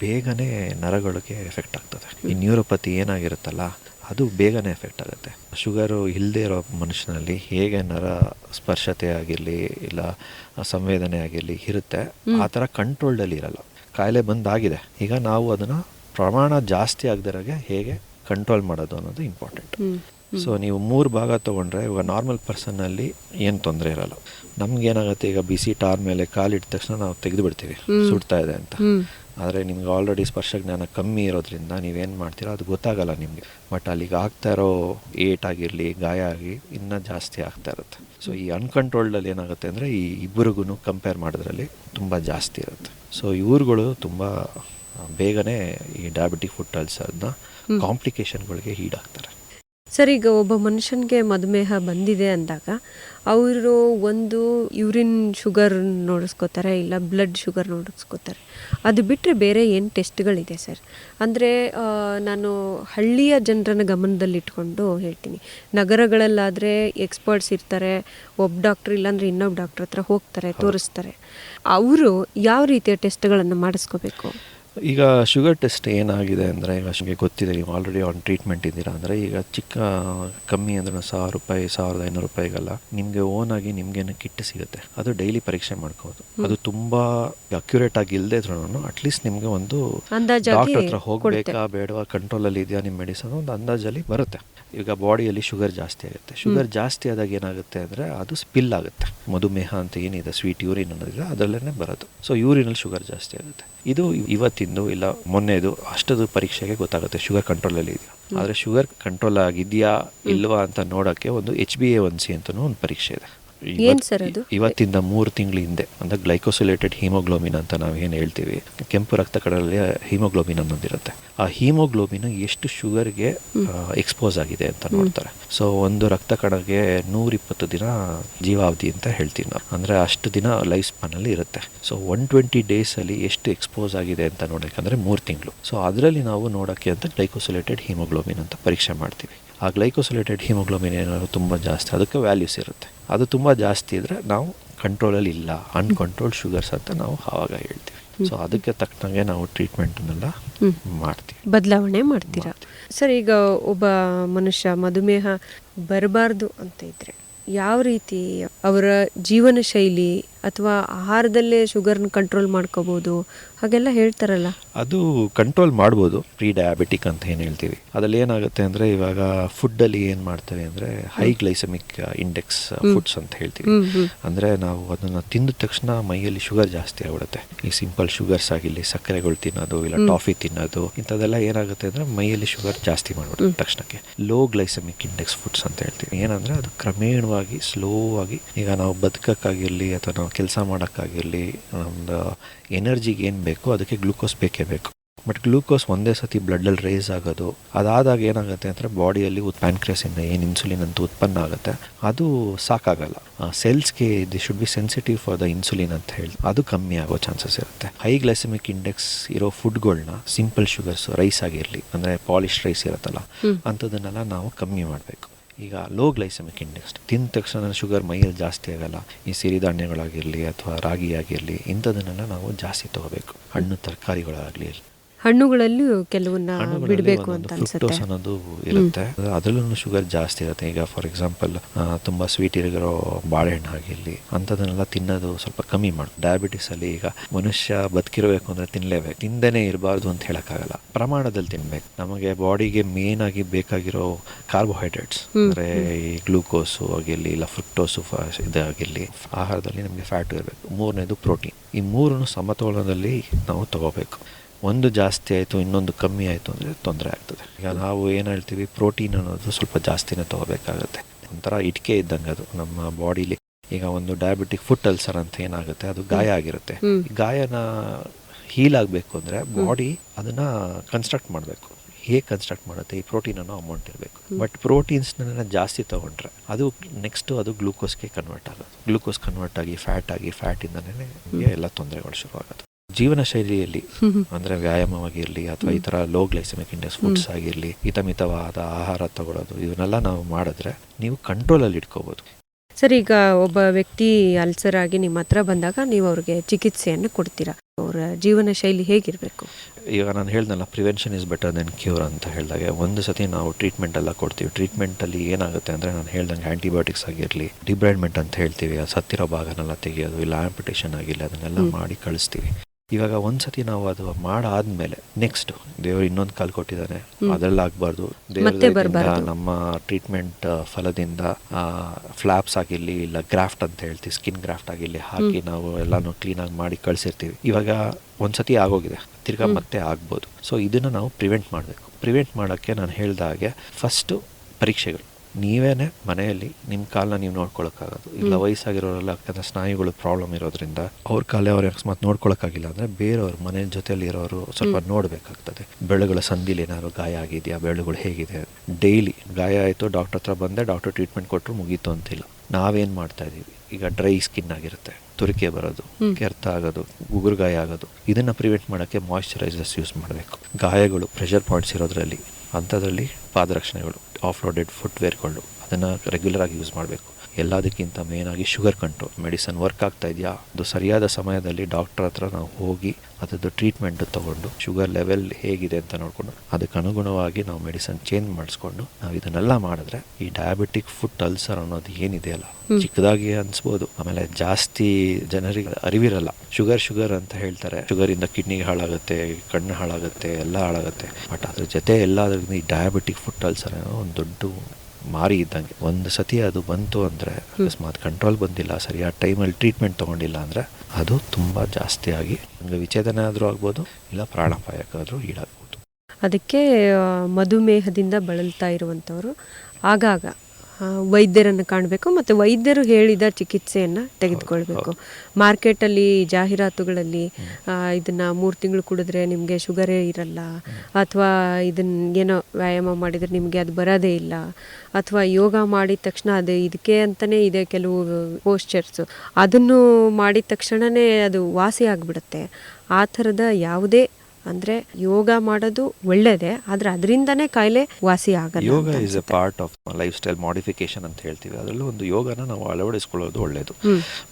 ಬೇಗನೆ ನರಗಳಿಗೆ ಎಫೆಕ್ಟ್ ಆಗ್ತದೆ. ಈ ನ್ಯೂರೋಪತಿ ಏನಾಗಿರುತ್ತಲ್ಲ ಅದು ಬೇಗನೆ ಎಫೆಕ್ಟ್ ಆಗುತ್ತೆ. ಶುಗರು ಇಲ್ಲದೆ ಇರೋ ಮನುಷ್ಯನಲ್ಲಿ ಹೇಗೆ ನರ ಸ್ಪರ್ಶತೆ ಆಗಿರಲಿ ಇಲ್ಲ ಸಂವೇದನೆ ಆಗಿರಲಿ ಇರುತ್ತೆ ಆ ಥರ ಕಂಟ್ರೋಲ್ಡಲ್ಲಿ ಇರಲ್ಲ. ಕಾಯಿಲೆ ಬಂದಾಗಿದೆ. ಈಗ ನಾವು ಅದನ್ನು ಪ್ರಮಾಣ ಜಾಸ್ತಿ ಆಗದಿರೋಗೆ ಹೇಗೆ ಕಂಟ್ರೋಲ್ ಮಾಡೋದು ಅನ್ನೋದು ಇಂಪಾರ್ಟೆಂಟ್. ಸೊ ನೀವು ಮೂರು ಭಾಗ ತೊಗೊಂಡ್ರೆ ಇವಾಗ ನಾರ್ಮಲ್ ಪರ್ಸನ್ನಲ್ಲಿ ಏನು ತೊಂದರೆ ಇರಲ್ಲ. ನಮ್ಗೆ ಏನಾಗುತ್ತೆ ಈಗ ಬಿಸಿ ಟಾರ್ ಮೇಲೆ ಕಾಲಿಟ್ಟ ತಕ್ಷಣ ನಾವು ತೆಗೆದು ಬಿಡ್ತೀವಿ ಸುಡ್ತಾ ಇದೆ ಅಂತ. ಆದರೆ ನಿಮ್ಗೆ ಆಲ್ರೆಡಿ ಸ್ಪರ್ಶ ಜ್ಞಾನ ಕಮ್ಮಿ ಇರೋದ್ರಿಂದ ನೀವೇನು ಮಾಡ್ತೀರೋ ಅದು ಗೊತ್ತಾಗಲ್ಲ ನಿಮಗೆ. ಬಟ್ ಅಲ್ಲಿಗೆ ಆಗ್ತಾ ಇರೋ ಏಟ್ ಆಗಿರಲಿ ಗಾಯ ಆಗಿ ಇನ್ನೂ ಜಾಸ್ತಿ ಆಗ್ತಾ ಇರುತ್ತೆ. ಸೊ ಈ ಅನ್ಕಂಟ್ರೋಲ್ಡಲ್ಲಿ ಏನಾಗುತ್ತೆ ಅಂದರೆ ಈ ಇಬ್ಬರಿಗೂ ಕಂಪೇರ್ ಮಾಡೋದ್ರಲ್ಲಿ ತುಂಬ ಜಾಸ್ತಿ ಇರುತ್ತೆ. ಸೊ ಇವ್ರುಗಳು ತುಂಬ ಬೇಗನೆ ಈ ಡಯಾಬಿಟಿಕ್ ಫುಟ್ ಅಲ್ಸರ್ನ ಕಾಂಪ್ಲಿಕೇಶನ್ಗಳಿಗೆ ಈಡಾಗ್ತಾರೆ ಸರ್ ಈಗ ಒಬ್ಬ ಮನುಷ್ಯನಿಗೆ ಮಧುಮೇಹ ಬಂದಿದೆ ಅಂದಾಗ ಅವರು ಒಂದು ಯೂರಿನ್ ಶುಗರ್ ನೋಡಿಸ್ಕೋತಾರೆ ಇಲ್ಲ ಬ್ಲಡ್ ಶುಗರ್ ನೋಡಿಸ್ಕೋತಾರೆ. ಅದು ಬಿಟ್ಟರೆ ಬೇರೆ ಏನು ಟೆಸ್ಟ್ಗಳಿದೆ ಸರ್? ಅಂದರೆ ನಾನು ಹಳ್ಳಿಯ ಜನರನ್ನ ಗಮನದಲ್ಲಿಟ್ಕೊಂಡು ಹೇಳ್ತೀನಿ. ನಗರಗಳಲ್ಲಾದರೆ ಎಕ್ಸ್ಪರ್ಟ್ಸ್ ಇರ್ತಾರೆ ಒಬ್ಬ ಡಾಕ್ಟ್ರ್ ಇಲ್ಲಾಂದರೆ ಇನ್ನೊಬ್ಬ ಡಾಕ್ಟ್ರ್ ಹತ್ರ ಹೋಗ್ತಾರೆ ತೋರಿಸ್ತಾರೆ. ಅವರು ಯಾವ ರೀತಿಯ ಟೆಸ್ಟ್ಗಳನ್ನು ಮಾಡಿಸ್ಕೋಬೇಕು? ಈಗ ಶುಗರ್ ಟೆಸ್ಟ್ ಏನಾಗಿದೆ ಅಂದರೆ ಈಗ ನಿಮಗೆ ಗೊತ್ತಿದೆ ನೀವು ಆಲ್ರೆಡಿ ಆನ್ ಟ್ರೀಟ್ಮೆಂಟ್ ಇದ್ದೀರಾ ಅಂದರೆ ಈಗ ಚಿಕ್ಕ ಕಮ್ಮಿ ಅಂದ್ರೆ ಸಾವಿರ ರೂಪಾಯಿ ಸಾವಿರದ ಐನೂರು ರೂಪಾಯಿಗೆಲ್ಲ ನಿಮಗೆ ಓನ್ ಆಗಿ ನಿಮ್ಗೇನು ಕಿಟ್ ಸಿಗುತ್ತೆ. ಅದು ಡೈಲಿ ಪರೀಕ್ಷೆ ಮಾಡ್ಕೋದು ಅದು ತುಂಬ ಅಕ್ಯುರೇಟ್ ಆಗಿ ಇಲ್ಲದೆ ಇದ್ರೂ ಅಟ್ಲೀಸ್ಟ್ ನಿಮಗೆ ಒಂದು ಡಾಕ್ಟರ್ ಹತ್ರ ಹೋಗಬೇಕಾ ಬೇಡವಾ ಬೇಡವಾ ಕಂಟ್ರೋಲಲ್ಲಿ ಇದೆಯಾ ನಿಮ್ಮ ಮೆಡಿಸನ್ ಒಂದು ಅಂದಾಜಲ್ಲಿ ಬರುತ್ತೆ. ಈಗ ಬಾಡಿಯಲ್ಲಿ ಶುಗರ್ ಜಾಸ್ತಿ ಆಗುತ್ತೆ. ಶುಗರ್ ಜಾಸ್ತಿ ಆದಾಗ ಏನಾಗುತ್ತೆ ಅಂದರೆ ಅದು ಸ್ಪಿಲ್ ಆಗುತ್ತೆ. ಮಧುಮೇಹ ಅಂತ ಏನಿದೆ ಸ್ವೀಟ್ ಯೂರಿನ್ ಅನ್ನೋದಿಲ್ಲ ಅದರಲ್ಲೇ ಬರೋದು. ಸೊ ಯೂರಿನಲ್ಲಿ ಶುಗರ್ ಜಾಸ್ತಿ ಆಗುತ್ತೆ. ಇದು ಇವತ್ತಿಂದು ಇಲ್ಲ ಮೊನ್ನೆದು ಅಷ್ಟದು ಪರೀಕ್ಷೆಗೆ ಗೊತ್ತಾಗುತ್ತೆ ಶುಗರ್ ಕಂಟ್ರೋಲಲ್ಲಿ ಇದೆಯಾ. ಆದರೆ ಶುಗರ್ ಕಂಟ್ರೋಲ್ ಆಗಿದೆಯಾ ಇಲ್ವಾ ಅಂತ ನೋಡೋಕ್ಕೆ ಒಂದು H B A one C ಅಂತಲೂ ಒಂದು ಪರೀಕ್ಷೆ ಇದೆ. ಏನ್ ಸರ್ ಅದು? ಇವತ್ತಿಂದ ಮೂರು ತಿಂಗಳ ಹಿಂದೆ ಅಂದ್ರೆ ಗ್ಲೈಕೋಸಿಲೇಟೆಡ್ ಹಿಮೋಗ್ಲೋಬಿನ್ ಅಂತ ನಾವು ಏನು ಹೇಳ್ತೀವಿ ಕೆಂಪು ರಕ್ತ ಕಡಲಲ್ಲಿ ಹಿಮೋಗ್ಲೋಬಿನ್ ಅನ್ನೊಂದಿರುತ್ತೆ ಆ ಹಿಮೋಗ್ಲೋಬಿನ್ ಎಷ್ಟು ಶುಗರ್ಗೆ ಎಕ್ಸ್ಪೋಸ್ ಆಗಿದೆ ಅಂತ ನೋಡ್ತಾರೆ. ಸೊ ಒಂದು ರಕ್ತ ಕಣಗೆ ನೂರಿಪ್ಪತ್ತು ದಿನ ಜೀವಾವಧಿ ಅಂತ ಹೇಳ್ತೀವಿ ನಾವು. ಅಂದರೆ ಅಷ್ಟು ದಿನ ಲೈಫ್ ಸ್ಪಾನಲ್ಲಿ ಇರುತ್ತೆ. ಸೊ ಒನ್ ಟ್ವೆಂಟಿ ಡೇಸಲ್ಲಿ ಎಷ್ಟು ಎಕ್ಸ್ಪೋಸ್ ಆಗಿದೆ ಅಂತ ನೋಡೋಕ್ಕಂದ್ರೆ ಮೂರು ತಿಂಗಳು. ಸೊ ಅದರಲ್ಲಿ ನಾವು ನೋಡೋಕ್ಕೆ ಅಂತ ಗ್ಲೈಕೋಸಿಲೇಟೆಡ್ ಹಿಮೋಗ್ಲೋಬಿನ್ ಅಂತ ಪರೀಕ್ಷೆ ಮಾಡ್ತೀವಿ. ಆ ಗ್ಲೈಕೋಸೊಲೇಟೆಡ್ ಹಿಮೋಗ್ಲೋಬಿನ್ ಏನಾದ್ರು ತುಂಬ ಜಾಸ್ತಿ ಅದಕ್ಕೆ ವ್ಯಾಲ್ಯೂಸ್ ಇರುತ್ತೆ. ಅದು ತುಂಬ ಜಾಸ್ತಿ ಇದ್ದರೆ ನಾವು ಕಂಟ್ರೋಲಲ್ಲಿ ಇಲ್ಲ. ಅನ್ಕಂಟ್ರೋಲ್ಡ್ ಶುಗರ್ಸ್ ಅಂತ ನಾವು ಆವಾಗ ಹೇಳ್ತೀವಿ. ಸೊ ಅದಕ್ಕೆ ತಕ್ಕಂಗೆ ನಾವು ಟ್ರೀಟ್ಮೆಂಟನ್ನೆಲ್ಲ ಮಾಡ್ತೀವಿ. ಬದಲಾವಣೆ ಮಾಡ್ತೀರಾ? ಸರ್ ಈಗ ಒಬ್ಬ ಮನುಷ್ಯ ಮಧುಮೇಹ ಬರಬಾರ್ದು ಅಂತ ಇದ್ರೆ ಯಾವ ರೀತಿ ಅವರ ಜೀವನ ಶೈಲಿ ಅಥವಾ ಆಹಾರದಲ್ಲೇ ಶುಗರ್ನ ಕಂಟ್ರೋಲ್ ಮಾಡ್ಕೋಬೋದು ಹಾಗೆಲ್ಲ ಹೇಳ್ತಾರಲ್ಲ. ಅದು ಕಂಟ್ರೋಲ್ ಮಾಡ್ಬೋದು ಪ್ರೀ ಡಯಾಬಿಟಿಕ್ ಅಂತ ಏನು ಹೇಳ್ತೀವಿ. ಅದ್ರಲ್ಲಿ ಏನಾಗುತ್ತೆ ಅಂದ್ರೆ ಇವಾಗ ಫುಡ್ಡಲ್ಲಿ ಏನು ಮಾಡ್ತೇವೆ ಅಂದ್ರೆ ಹೈ ಗ್ಲೈಸಮಿಕ್ ಇಂಡೆಕ್ಸ್ ಫುಡ್ಸ್ ಅಂತ ಹೇಳ್ತೀವಿ. ಅಂದರೆ ನಾವು ಅದನ್ನ ತಿಂದ ತಕ್ಷಣ ಮೈಯಲ್ಲಿ ಶುಗರ್ ಜಾಸ್ತಿ ಆಗ್ಬಿಡುತ್ತೆ. ಈ ಸಿಂಪಲ್ ಶುಗರ್ಸ್ ಆಗಿರಲಿ ಸಕ್ಕರೆಗಳು ತಿನ್ನೋದು ಇಲ್ಲ ಟಾಫಿ ತಿನ್ನೋದು ಇಂಥದ್ದೆಲ್ಲ ಏನಾಗುತ್ತೆ ಅಂದರೆ ಮೈಯಲ್ಲಿ ಶುಗರ್ ಜಾಸ್ತಿ ಮಾಡ್ಬಿಡುತ್ತೆ ತಕ್ಷಣಕ್ಕೆ. ಲೋ ಗ್ಲೈಸಮಿಕ್ ಇಂಡೆಕ್ಸ್ ಫುಡ್ಸ್ ಅಂತ ಹೇಳ್ತೀವಿ. ಏನಂದರೆ ಅದು ಕ್ರಮೇಣವಾಗಿ ಸ್ಲೋ ಆಗಿ ಈಗ ನಾವು ಬದುಕಕ್ಕಾಗಿರಲಿ ಅಥವಾ ನಾವು ಕೆಲಸ ಮಾಡೋಕ್ಕಾಗಿರಲಿ ನಮ್ಮದು ಎನರ್ಜಿಗೆ ಏನು ಬೇಕೋ ಅದಕ್ಕೆ ಗ್ಲೂಕೋಸ್ ಬೇಕೇ ಬೇಕು. ಬಟ್ ಗ್ಲೂಕೋಸ್ ಒಂದೇ ಸತಿ ಬ್ಲಡ್ಡಲ್ಲಿ ರೇಸ್ ಆಗೋದು ಅದಾದಾಗ ಏನಾಗುತ್ತೆ ಅಂದರೆ ಬಾಡಿಯಲ್ಲಿ ಪ್ಯಾನ್ಕ್ರಿಯಸಿಂದ ಏನು ಇನ್ಸುಲಿನ್ ಅಂತ ಉತ್ಪನ್ನ ಆಗುತ್ತೆ ಅದು ಸಾಕಾಗಲ್ಲ. ಸೆಲ್ಸ್ಗೆ they should be sensitive for the insulin ಅಂತ ಹೇಳಿ ಅದು ಕಮ್ಮಿ ಆಗೋ ಚಾನ್ಸಸ್ ಇರುತ್ತೆ. ಹೈ ಗ್ಲೈಸಮಿಕ್ ಇಂಡೆಕ್ಸ್ ಇರೋ ಫುಡ್ಗಳನ್ನ ಸಿಂಪಲ್ ಶುಗರ್ಸ್ ರೈಸ್ ಆಗಿರಲಿ ಅಂದರೆ ಪಾಲಿಶ್ ರೈಸ್ ಇರುತ್ತಲ್ಲ ಅಂಥದ್ದನ್ನೆಲ್ಲ ನಾವು ಕಮ್ಮಿ ಮಾಡಬೇಕು. ಈಗ ಲೋ ಗ್ಲೈಸಮಿಕ್ ಇಂಡೆಕ್ಸ್. ತಿಂದ ತಕ್ಷಣ ಶುಗರ್ ಮೈಯಲ್ಲಿ ಜಾಸ್ತಿ ಆಗಲ್ಲ. ಈ ಸಿರಿಧಾನ್ಯಗಳಾಗಿರಲಿ ಅಥವಾ ರಾಗಿ ಆಗಿರಲಿ ಇಂಥದನ್ನೆಲ್ಲ ನಾವು ಜಾಸ್ತಿ ತಗೋಬೇಕು. ಹಣ್ಣು, ತರಕಾರಿಗಳಾಗಲಿ. ಹಣ್ಣುಗಳಲ್ಲಿಯೂ ಕೆಲವನ್ನ ಹಣ್ಣುಗಳಲ್ಲಿ ಬಿಡಬೇಕು ಅಂತ ಅನ್ಸುತ್ತೆ. ಅನ್ನೋದು ಇರುತ್ತೆ. ಅದರಲ್ಲೂ ಶುಗರ್ ಜಾಸ್ತಿ ಇರುತ್ತೆ. ಈಗ ಫಾರ್ ಎಕ್ಸಾಂಪಲ್ ತುಂಬಾ ಸ್ವೀಟ್ ಇರೋ ಬಾಳೆಹಣ್ಣು ಆಗಿರಲಿ ಅಂಥದನ್ನೆಲ್ಲ ತಿನ್ನೋದು ಸ್ವಲ್ಪ ಕಮ್ಮಿ ಮಾಡಿ ಡಯಾಬಿಟಿಸ್ ಅಲ್ಲಿ ಈಗ ಮನುಷ್ಯ ಬದುಕಿರಬೇಕು ಅಂದ್ರೆ ತಿನ್ನಲೇಬೇಕು ತಿಂದೇನೆ ಇರಬಾರ್ದು ಅಂತ ಹೇಳಕ್ಕಾಗಲ್ಲ. ಪ್ರಮಾಣದಲ್ಲಿ ತಿನ್ಬೇಕು. ನಮಗೆ ಬಾಡಿಗೆ ಮೇನ್ ಆಗಿ ಬೇಕಾಗಿರೋ ಕಾರ್ಬೋಹೈಡ್ರೇಟ್ಸ್ ಅಂದ್ರೆ ಈ ಗ್ಲೂಕೋಸ್ ಆಗಿರಲಿ ಇಲ್ಲ ಫ್ರುಕ್ಟೋಸು ಇದಾಗಿರಲಿ ಆಹಾರದಲ್ಲಿ ನಮಗೆ ಫ್ಯಾಟ್ ಇರಬೇಕು. ಮೂರನೇದು ಪ್ರೋಟೀನ್ ಈ ಮೂರನ್ನು ಸಮತೋಲನದಲ್ಲಿ ನಾವು ತಗೋಬೇಕು. ಒಂದು ಜಾಸ್ತಿ ಆಯಿತು ಇನ್ನೊಂದು ಕಮ್ಮಿ ಆಯಿತು ಅಂದರೆ ತೊಂದರೆ ಆಗ್ತದೆ. ಈಗ ನಾವು ಏನು ಹೇಳ್ತೀವಿ ಪ್ರೋಟೀನ್ ಅನ್ನೋದು ಸ್ವಲ್ಪ ಜಾಸ್ತಿನೇ ತೊಗೋಬೇಕಾಗತ್ತೆ. ಒಂಥರ ಇಟ್ಕೆ ಇದ್ದಂಗೆ ಅದು ನಮ್ಮ ಬಾಡಿಲಿ. ಈಗ ಒಂದು ಡಯಾಬಿಟಿಕ್ ಫುಟ್ ಅಲ್ಸರ್ ಅಂತ ಏನಾಗುತ್ತೆ ಅದು ಗಾಯ ಆಗಿರುತ್ತೆ. ಗಾಯನ ಹೀಲ್ ಆಗಬೇಕು ಅಂದರೆ ಬಾಡಿ ಅದನ್ನು ಕನ್ಸ್ಟ್ರಕ್ಟ್ ಮಾಡಬೇಕು. ಹೇಗೆ ಕನ್ಸ್ಟ್ರಕ್ಟ್ ಮಾಡುತ್ತೆ ಈ ಪ್ರೋಟೀನ್ ಅನ್ನೋ ಅಮೌಂಟ್ ಇರಬೇಕು. ಬಟ್ ಪ್ರೋಟೀನ್ಸ್ನ ಜಾಸ್ತಿ ತೊಗೊಂಡ್ರೆ ಅದು ನೆಕ್ಸ್ಟು ಅದು ಗ್ಲೂಕೋಸ್ಗೆ ಕನ್ವರ್ಟ್ ಆಗೋದು. ಗ್ಲೂಕೋಸ್ ಕನ್ವರ್ಟ್ ಆಗಿ ಫ್ಯಾಟ್ ಆಗಿ ಫ್ಯಾಟಿಂದನೇ ಎಲ್ಲ ತೊಂದರೆಗಳು ಶುರುವಾಗೋದು. ಜೀವನ ಶೈಲಿಯಲ್ಲಿ ಅಂದರೆ ವ್ಯಾಯಾಮವಾಗಿರಲಿ ಅಥವಾ ಈ ಥರ ಲೋ ಗ್ಲೈಸಮಿಕ್ ಇಂಡೆಕ್ಸ್ ಫುಡ್ಸ್ ಆಗಿರಲಿ ಹಿತಮಿತವಾದ ಆಹಾರ ತಗೊಳ್ಳೋದು ಇವನ್ನೆಲ್ಲ ನಾವು ಮಾಡಿದ್ರೆ ನೀವು ಕಂಟ್ರೋಲಲ್ಲಿ ಇಟ್ಕೋಬೋದು. ಸರ್ ಈಗ ಒಬ್ಬ ವ್ಯಕ್ತಿ ಅಲ್ಸರ್ ಆಗಿ ನಿಮ್ಮ ಹತ್ರ ಬಂದಾಗ ನೀವು ಅವ್ರಿಗೆ ಚಿಕಿತ್ಸೆಯನ್ನು ಕೊಡ್ತೀರಾ? ಅವರ ಜೀವನ ಶೈಲಿ ಹೇಗಿರಬೇಕು? ಈಗ ನಾನು ಹೇಳ್ದಲ್ಲ prevention is better than cure ಅಂತ ಹೇಳಿದಾಗ. ಒಂದು ಸತಿ ನಾವು ಟ್ರೀಟ್ಮೆಂಟ್ ಎಲ್ಲ ಕೊಡ್ತೀವಿ. ಟ್ರೀಟ್ಮೆಂಟಲ್ಲಿ ಏನಾಗುತ್ತೆ ಅಂದರೆ ನಾನು ಹೇಳ್ದಂಗೆ ಆ್ಯಂಟಿಬಯೋಟಿಕ್ಸ್ ಆಗಿರಲಿ ಡಿಬ್ರೈಡ್ಮೆಂಟ್ ಅಂತ ಹೇಳ್ತೀವಿ. ಆ ಸತ್ತಿರೋ ಭಾಗನೆಲ್ಲ ತೆಗೆಯೋದು ಇಲ್ಲ ಆಂಪಿಟೇಷನ್ ಆಗಿಲ್ಲ ಅದನ್ನೆಲ್ಲ ಮಾಡಿ ಕಳಿಸ್ತೀವಿ. ಇವಾಗ ಒಂದ್ಸತಿ ನಾವು ಅದು ಮಾಡಾದ್ಮೇಲೆ ನೆಕ್ಸ್ಟ್ ದೇವರು ಇನ್ನೊಂದು ಕಾಲ್ ಕೊಟ್ಟಿದ್ದಾನೆ ಅದ್ರಲ್ಲಿ ಆಗ್ಬಾರ್ದು. ದೇವರ ನಮ್ಮ ಟ್ರೀಟ್ಮೆಂಟ್ ಫಲದಿಂದ ಫ್ಲಾಪ್ಸ್ ಆಗಿರ್ಲಿ ಇಲ್ಲ ಗ್ರಾಫ್ಟ್ ಅಂತ ಹೇಳ್ತೀವಿ ಸ್ಕಿನ್ ಗ್ರಾಫ್ಟ್ ಆಗಿರ್ಲಿ ಹಾಕಿ ನಾವು ಎಲ್ಲಾನು ಕ್ಲೀನಾಗಿ ಮಾಡಿ ಕಳ್ಸಿರ್ತೀವಿ. ಇವಾಗ ಒಂದ್ಸತಿ ಆಗೋಗಿದೆ. ತಿರ್ಗಾ ಮತ್ತೆ ಆಗ್ಬೋದು. ಸೊ ಇದನ್ನ ನಾವು ಪ್ರಿವೆಂಟ್ ಮಾಡಬೇಕು. ಪ್ರಿವೆಂಟ್ ಮಾಡೋಕ್ಕೆ ನಾನು ಹೇಳ್ದ ಹಾಗೆ ಫಸ್ಟು ಪರೀಕ್ಷೆಗಳು. ನೀವೇನೆ ಮನೆಯಲ್ಲಿ ನಿಮ್ಮ ಕಾಲನ್ನ ನೀವು ನೋಡ್ಕೊಳಕ್ಕಾಗೋದು. ಇಲ್ಲ ವಯಸ್ಸಾಗಿರೋರೆಲ್ಲ ಯಾಕಂದ್ರೆ ಸ್ನಾಯುಗಳು ಪ್ರಾಬ್ಲಮ್ ಇರೋದ್ರಿಂದ ಅವ್ರ ಕಾಲೇ ಅವ್ರು ಅಕಸ್ಮಾತ್ ನೋಡ್ಕೊಳಕ್ಕಾಗಿಲ್ಲ ಅಂದರೆ ಬೇರೆಯವ್ರ ಮನೆ ಜೊತೆಯಲ್ಲಿ ಇರೋರು ಸ್ವಲ್ಪ ನೋಡಬೇಕಾಗ್ತದೆ. ಬೆಳೆಗಳ ಸಂಧಿಲಿ ಏನಾದ್ರು ಗಾಯ ಆಗಿದೆಯಾ? ಬೆಳೆಗಳು ಹೇಗಿದೆ? ಡೈಲಿ ಗಾಯ ಆಯಿತು ಡಾಕ್ಟರ್ ಹತ್ರ ಬಂದೆ ಡಾಕ್ಟರ್ ಟ್ರೀಟ್ಮೆಂಟ್ ಕೊಟ್ಟರು ಮುಗೀತು ಅಂತಿಲ್ಲ. ನಾವೇನು ಮಾಡ್ತಾ ಇದೀವಿ? ಈಗ ಡ್ರೈ ಸ್ಕಿನ್ ಆಗಿರುತ್ತೆ. ತುರಿಕೆ ಬರೋದು ಕೆರ್ತ ಆಗೋದು ಉಗುರು ಗಾಯ ಆಗೋದು. ಇದನ್ನ ಪ್ರಿವೆಂಟ್ ಮಾಡೋಕ್ಕೆ ಮಾಯಶ್ಚರೈಸರ್ಸ್ ಯೂಸ್ ಮಾಡಬೇಕು. ಗಾಯಗಳು ಪ್ರೆಷರ್ ಪಾಯಿಂಟ್ಸ್ ಇರೋದ್ರಲ್ಲಿ ಅಂಥದ್ರಲ್ಲಿ ಪಾದರಕ್ಷಣೆಗಳು ಆಫ್ ರೋಡೆಡ್ ಫುಟ್ವೇರ್ಗಳು ಅದನ್ನು ರೆಗ್ಯುಲರಾಗಿ ಯೂಸ್ ಮಾಡಬೇಕು. ಎಲ್ಲದಕ್ಕಿಂತ ಮೇನ್ ಆಗಿ ಶುಗರ್ ಕಂಟ್ರೋಲ್ ಮೆಡಿಸನ್ ವರ್ಕ್ ಆಗ್ತಾ ಇದೆಯಾ? ಅದು ಸರಿಯಾದ ಸಮಯದಲ್ಲಿ ಡಾಕ್ಟರ್ ಹತ್ರ ನಾವು ಹೋಗಿ ಅದರದ್ದು ಟ್ರೀಟ್ಮೆಂಟ್ ತಗೊಂಡು ಶುಗರ್ ಲೆವೆಲ್ ಹೇಗಿದೆ ಅಂತ ನೋಡಿಕೊಂಡು ಅದಕ್ಕೆ ಅನುಗುಣವಾಗಿ ನಾವು ಮೆಡಿಸನ್ ಚೇಂಜ್ ಮಾಡಿಸ್ಕೊಂಡು ನಾವು ಇದನ್ನೆಲ್ಲ ಮಾಡಿದ್ರೆ ಈ ಡಯಾಬಿಟಿಕ್ ಫುಡ್ ಅಲ್ಸರ್ ಅನ್ನೋದು ಏನಿದೆಯಲ್ಲ ಚಿಕ್ಕದಾಗಿ ಅನ್ಸ್ಬೋದು. ಆಮೇಲೆ ಜಾಸ್ತಿ ಜನರಿಗೆ ಅರಿವಿರಲ್ಲ. ಶುಗರ್ ಶುಗರ್ ಅಂತ ಹೇಳ್ತಾರೆ. ಶುಗರ್ ಇಂದ ಕಿಡ್ನಿಗೆ ಹಾಳಾಗುತ್ತೆ ಕಣ್ಣು ಹಾಳಾಗುತ್ತೆ ಎಲ್ಲ ಹಾಳಾಗುತ್ತೆ. ಬಟ್ ಅದ್ರ ಜೊತೆ ಎಲ್ಲ ಈ ಡಯಾಬಿಟಿಕ್ ಫುಡ್ ಅಲ್ಸರ್ ಅನ್ನೋ ಒಂದು ದೊಡ್ಡ ಮಾರಿ ಇದ್ದಂಗೆ. ಒಂದು ಸತಿ ಅದು ಬಂತು ಅಂದರೆ ಅಕಸ್ಮಾತ್ ಕಂಟ್ರೋಲ್ ಬಂದಿಲ್ಲ, ಸರಿಯಾದ ಟೈಮಲ್ಲಿ ಟ್ರೀಟ್ಮೆಂಟ್ ತೊಗೊಂಡಿಲ್ಲ ಅಂದರೆ ಅದು ತುಂಬ ಜಾಸ್ತಿ ಆಗಿ ನಮಗೆ ವಿಚ್ಛೇದನ ಆದರೂ ಆಗ್ಬೋದು, ಇಲ್ಲ ಪ್ರಾಣಾಪಾಯಕ್ಕಾದರೂ ಈಡಾಗ್ಬೋದು. ಅದಕ್ಕೆ ಮಧುಮೇಹದಿಂದ ಬಳಲ್ತಾ ಇರುವಂಥವ್ರು. ಆಗಾಗ ವೈದ್ಯರನ್ನು ಕಾಣಬೇಕು ಮತ್ತು ವೈದ್ಯರು ಹೇಳಿದ ಚಿಕಿತ್ಸೆಯನ್ನು ತೆಗೆದುಕೊಳ್ಬೇಕು. ಮಾರ್ಕೆಟಲ್ಲಿ ಜಾಹೀರಾತುಗಳಲ್ಲಿ ಇದನ್ನು ಮೂರು ತಿಂಗಳು ಕುಡಿದ್ರೆ ನಿಮಗೆ ಶುಗರೇ ಇರಲ್ಲ ಅಥವಾ ಇದನ್ನ ಏನೋ ವ್ಯಾಯಾಮ ಮಾಡಿದರೆ ನಿಮಗೆ ಅದು ಬರೋದೇ ಇಲ್ಲ ಅಥವಾ ಯೋಗ ಮಾಡಿದ ತಕ್ಷಣ ಅದು ಇದಕ್ಕೆ ಅಂತಲೇ ಇದೆ ಕೆಲವು ಪೋಸ್ಚರ್ಸು ಅದನ್ನು ಮಾಡಿದ ತಕ್ಷಣವೇ ಅದು ವಾಸಿ ಆಗಿಬಿಡುತ್ತೆ. ಆ ಥರದ ಯಾವುದೇ ಅಂದರೆ ಯೋಗ ಮಾಡೋದು ಒಳ್ಳೆಯದೇ ಆದರೆ ಅದರಿಂದನೇ ಕಾಯಿಲೆ ವಾಸಿ ಆಗಲ್ಲ yoga is a part of lifestyle modification ಅಂತ ಹೇಳ್ತೀವಿ. ಅದರಲ್ಲೂ ಒಂದು ಯೋಗನ ನಾವು ಅಳವಡಿಸ್ಕೊಳ್ಳೋದು ಒಳ್ಳೇದು.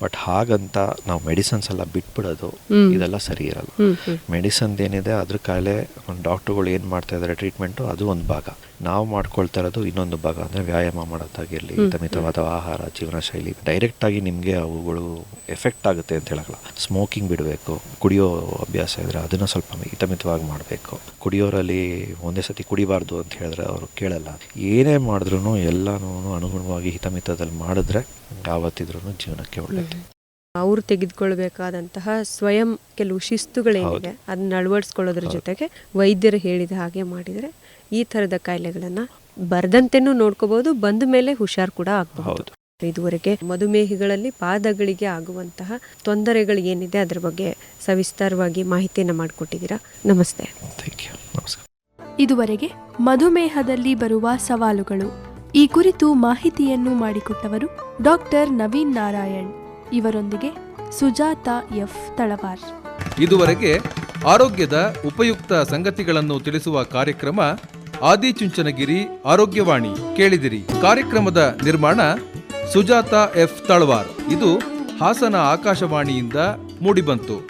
ಬಟ್ ಹಾಗಂತ ನಾವು ಮೆಡಿಸನ್ಸ್ ಎಲ್ಲ ಬಿಟ್ಬಿಡೋದು ಇದೆಲ್ಲ ಸರಿ ಇರಲ್ಲ. ಮೆಡಿಸನ್ ಏನಿದೆ ಅದ್ರ ಕಾಯಿಲೆ ಡಾಕ್ಟರ್ಗಳು ಏನು ಮಾಡ್ತಾ ಇದ್ದಾರೆ ಟ್ರೀಟ್ಮೆಂಟು ಅದು ಒಂದು ಭಾಗ. ನಾವು ಮಾಡ್ಕೊಳ್ತಾ ಇರೋದು ಇನ್ನೊಂದು ಭಾಗ ಅಂದರೆ ವ್ಯಾಯಾಮ ಮಾಡೋದಾಗಿರಲಿ ಹಿತಮಿತವಾದ ಆಹಾರ ಜೀವನ ಶೈಲಿ ಡೈರೆಕ್ಟಾಗಿ ನಿಮಗೆ ಅವುಗಳು ಎಫೆಕ್ಟ್ ಆಗುತ್ತೆ ಅಂತ ಹೇಳೋಲ್ಲ ಸ್ಮೋಕಿಂಗ್ ಬಿಡಬೇಕು ಕುಡಿಯೋ ಅಭ್ಯಾಸ ಇದ್ದರೆ ಅದನ್ನು ಸ್ವಲ್ಪ ಹಿತಮಿತವಾಗಿ ಮಾಡಬೇಕು. ಕುಡಿಯೋರಲ್ಲಿ ಒಂದೇ ಸತಿ ಕುಡಿಬಾರ್ದು ಅಂತ ಹೇಳಿದ್ರೆ ಅವರು ಕೇಳಲ್ಲ. ಏನೇ ಮಾಡಿದ್ರು ಎಲ್ಲನೂ ಅನುಗುಣವಾಗಿ ಹಿತಮಿತದಲ್ಲಿ ಮಾಡಿದ್ರೆ ಯಾವತ್ತಿದ್ರೂ ಜೀವನಕ್ಕೆ ಒಳ್ಳೆಯದು ಅವರು ತೆಗೆದುಕೊಳ್ಬೇಕಾದಂತಹ ಸ್ವಯಂ ಕೆಲವು ಶಿಸ್ತುಗಳೇನಿದೆ ಅದನ್ನ ಅಳವಡಿಸ್ಕೊಳ್ಳೋದ್ರ ಜೊತೆಗೆ ವೈದ್ಯರು ಹೇಳಿದ ಹಾಗೆ ಮಾಡಿದರೆ ಈ ತರದ ಕಾಯಿಲೆಗಳನ್ನ ಬರ್ದಂತೆನೂ ನೋಡ್ಕೋಬಹುದು ಬಂದ ಮೇಲೆ ಹುಷಾರ್ ಕೂಡ ಆಗಬಹುದು. ಹೌದು. ಇದುವರೆಗೆ ಮಧುಮೇಹಿಗಳಲ್ಲಿ ಪಾದಗಳಿಗೆ ಆಗುವಂತಹ ತೊಂದರೆಗಳು ಏನಿದೆ ಅದರ ಬಗ್ಗೆ ಸವಿಸ್ತಾರವಾಗಿ ಮಾಹಿತಿಯನ್ನು ಮಾಡಿಕೊಟ್ಟಿದ್ದೀರಾ. ನಮಸ್ತೆ. ಥ್ಯಾಂಕ್ ಯು ನಮಸ್ಕಾರ. ಇದುವರೆಗೆ ಮಧುಮೇಹದಲ್ಲಿ ಬರುವ ಸವಾಲುಗಳು. ಈ ಕುರಿತು ಮಾಹಿತಿಯನ್ನು ಮಾಡಿಕೊಟ್ಟವರು ಡಾಕ್ಟರ್ ನವೀನ್ ನಾರಾಯಣ್. ಇವರೊಂದಿಗೆ ಸುಜಾತ ಎಫ್ ತಳವಾರ್. ಇದುವರೆಗೆ ಆರೋಗ್ಯದ ಉಪಯುಕ್ತ ಸಂಗತಿಗಳನ್ನು ತಿಳಿಸುವ ಕಾರ್ಯಕ್ರಮ ಆದಿಚುಂಚನಗಿರಿ ಆರೋಗ್ಯವಾಣಿ ಕೇಳಿದಿರಿ. ಕಾರ್ಯಕ್ರಮದ ನಿರ್ಮಾಣ ಸುಜಾತ ಎಫ್ ತಳವಾರ್. ಇದು ಹಾಸನ ಆಕಾಶವಾಣಿಯಿಂದ ಮೂಡಿಬಂತು.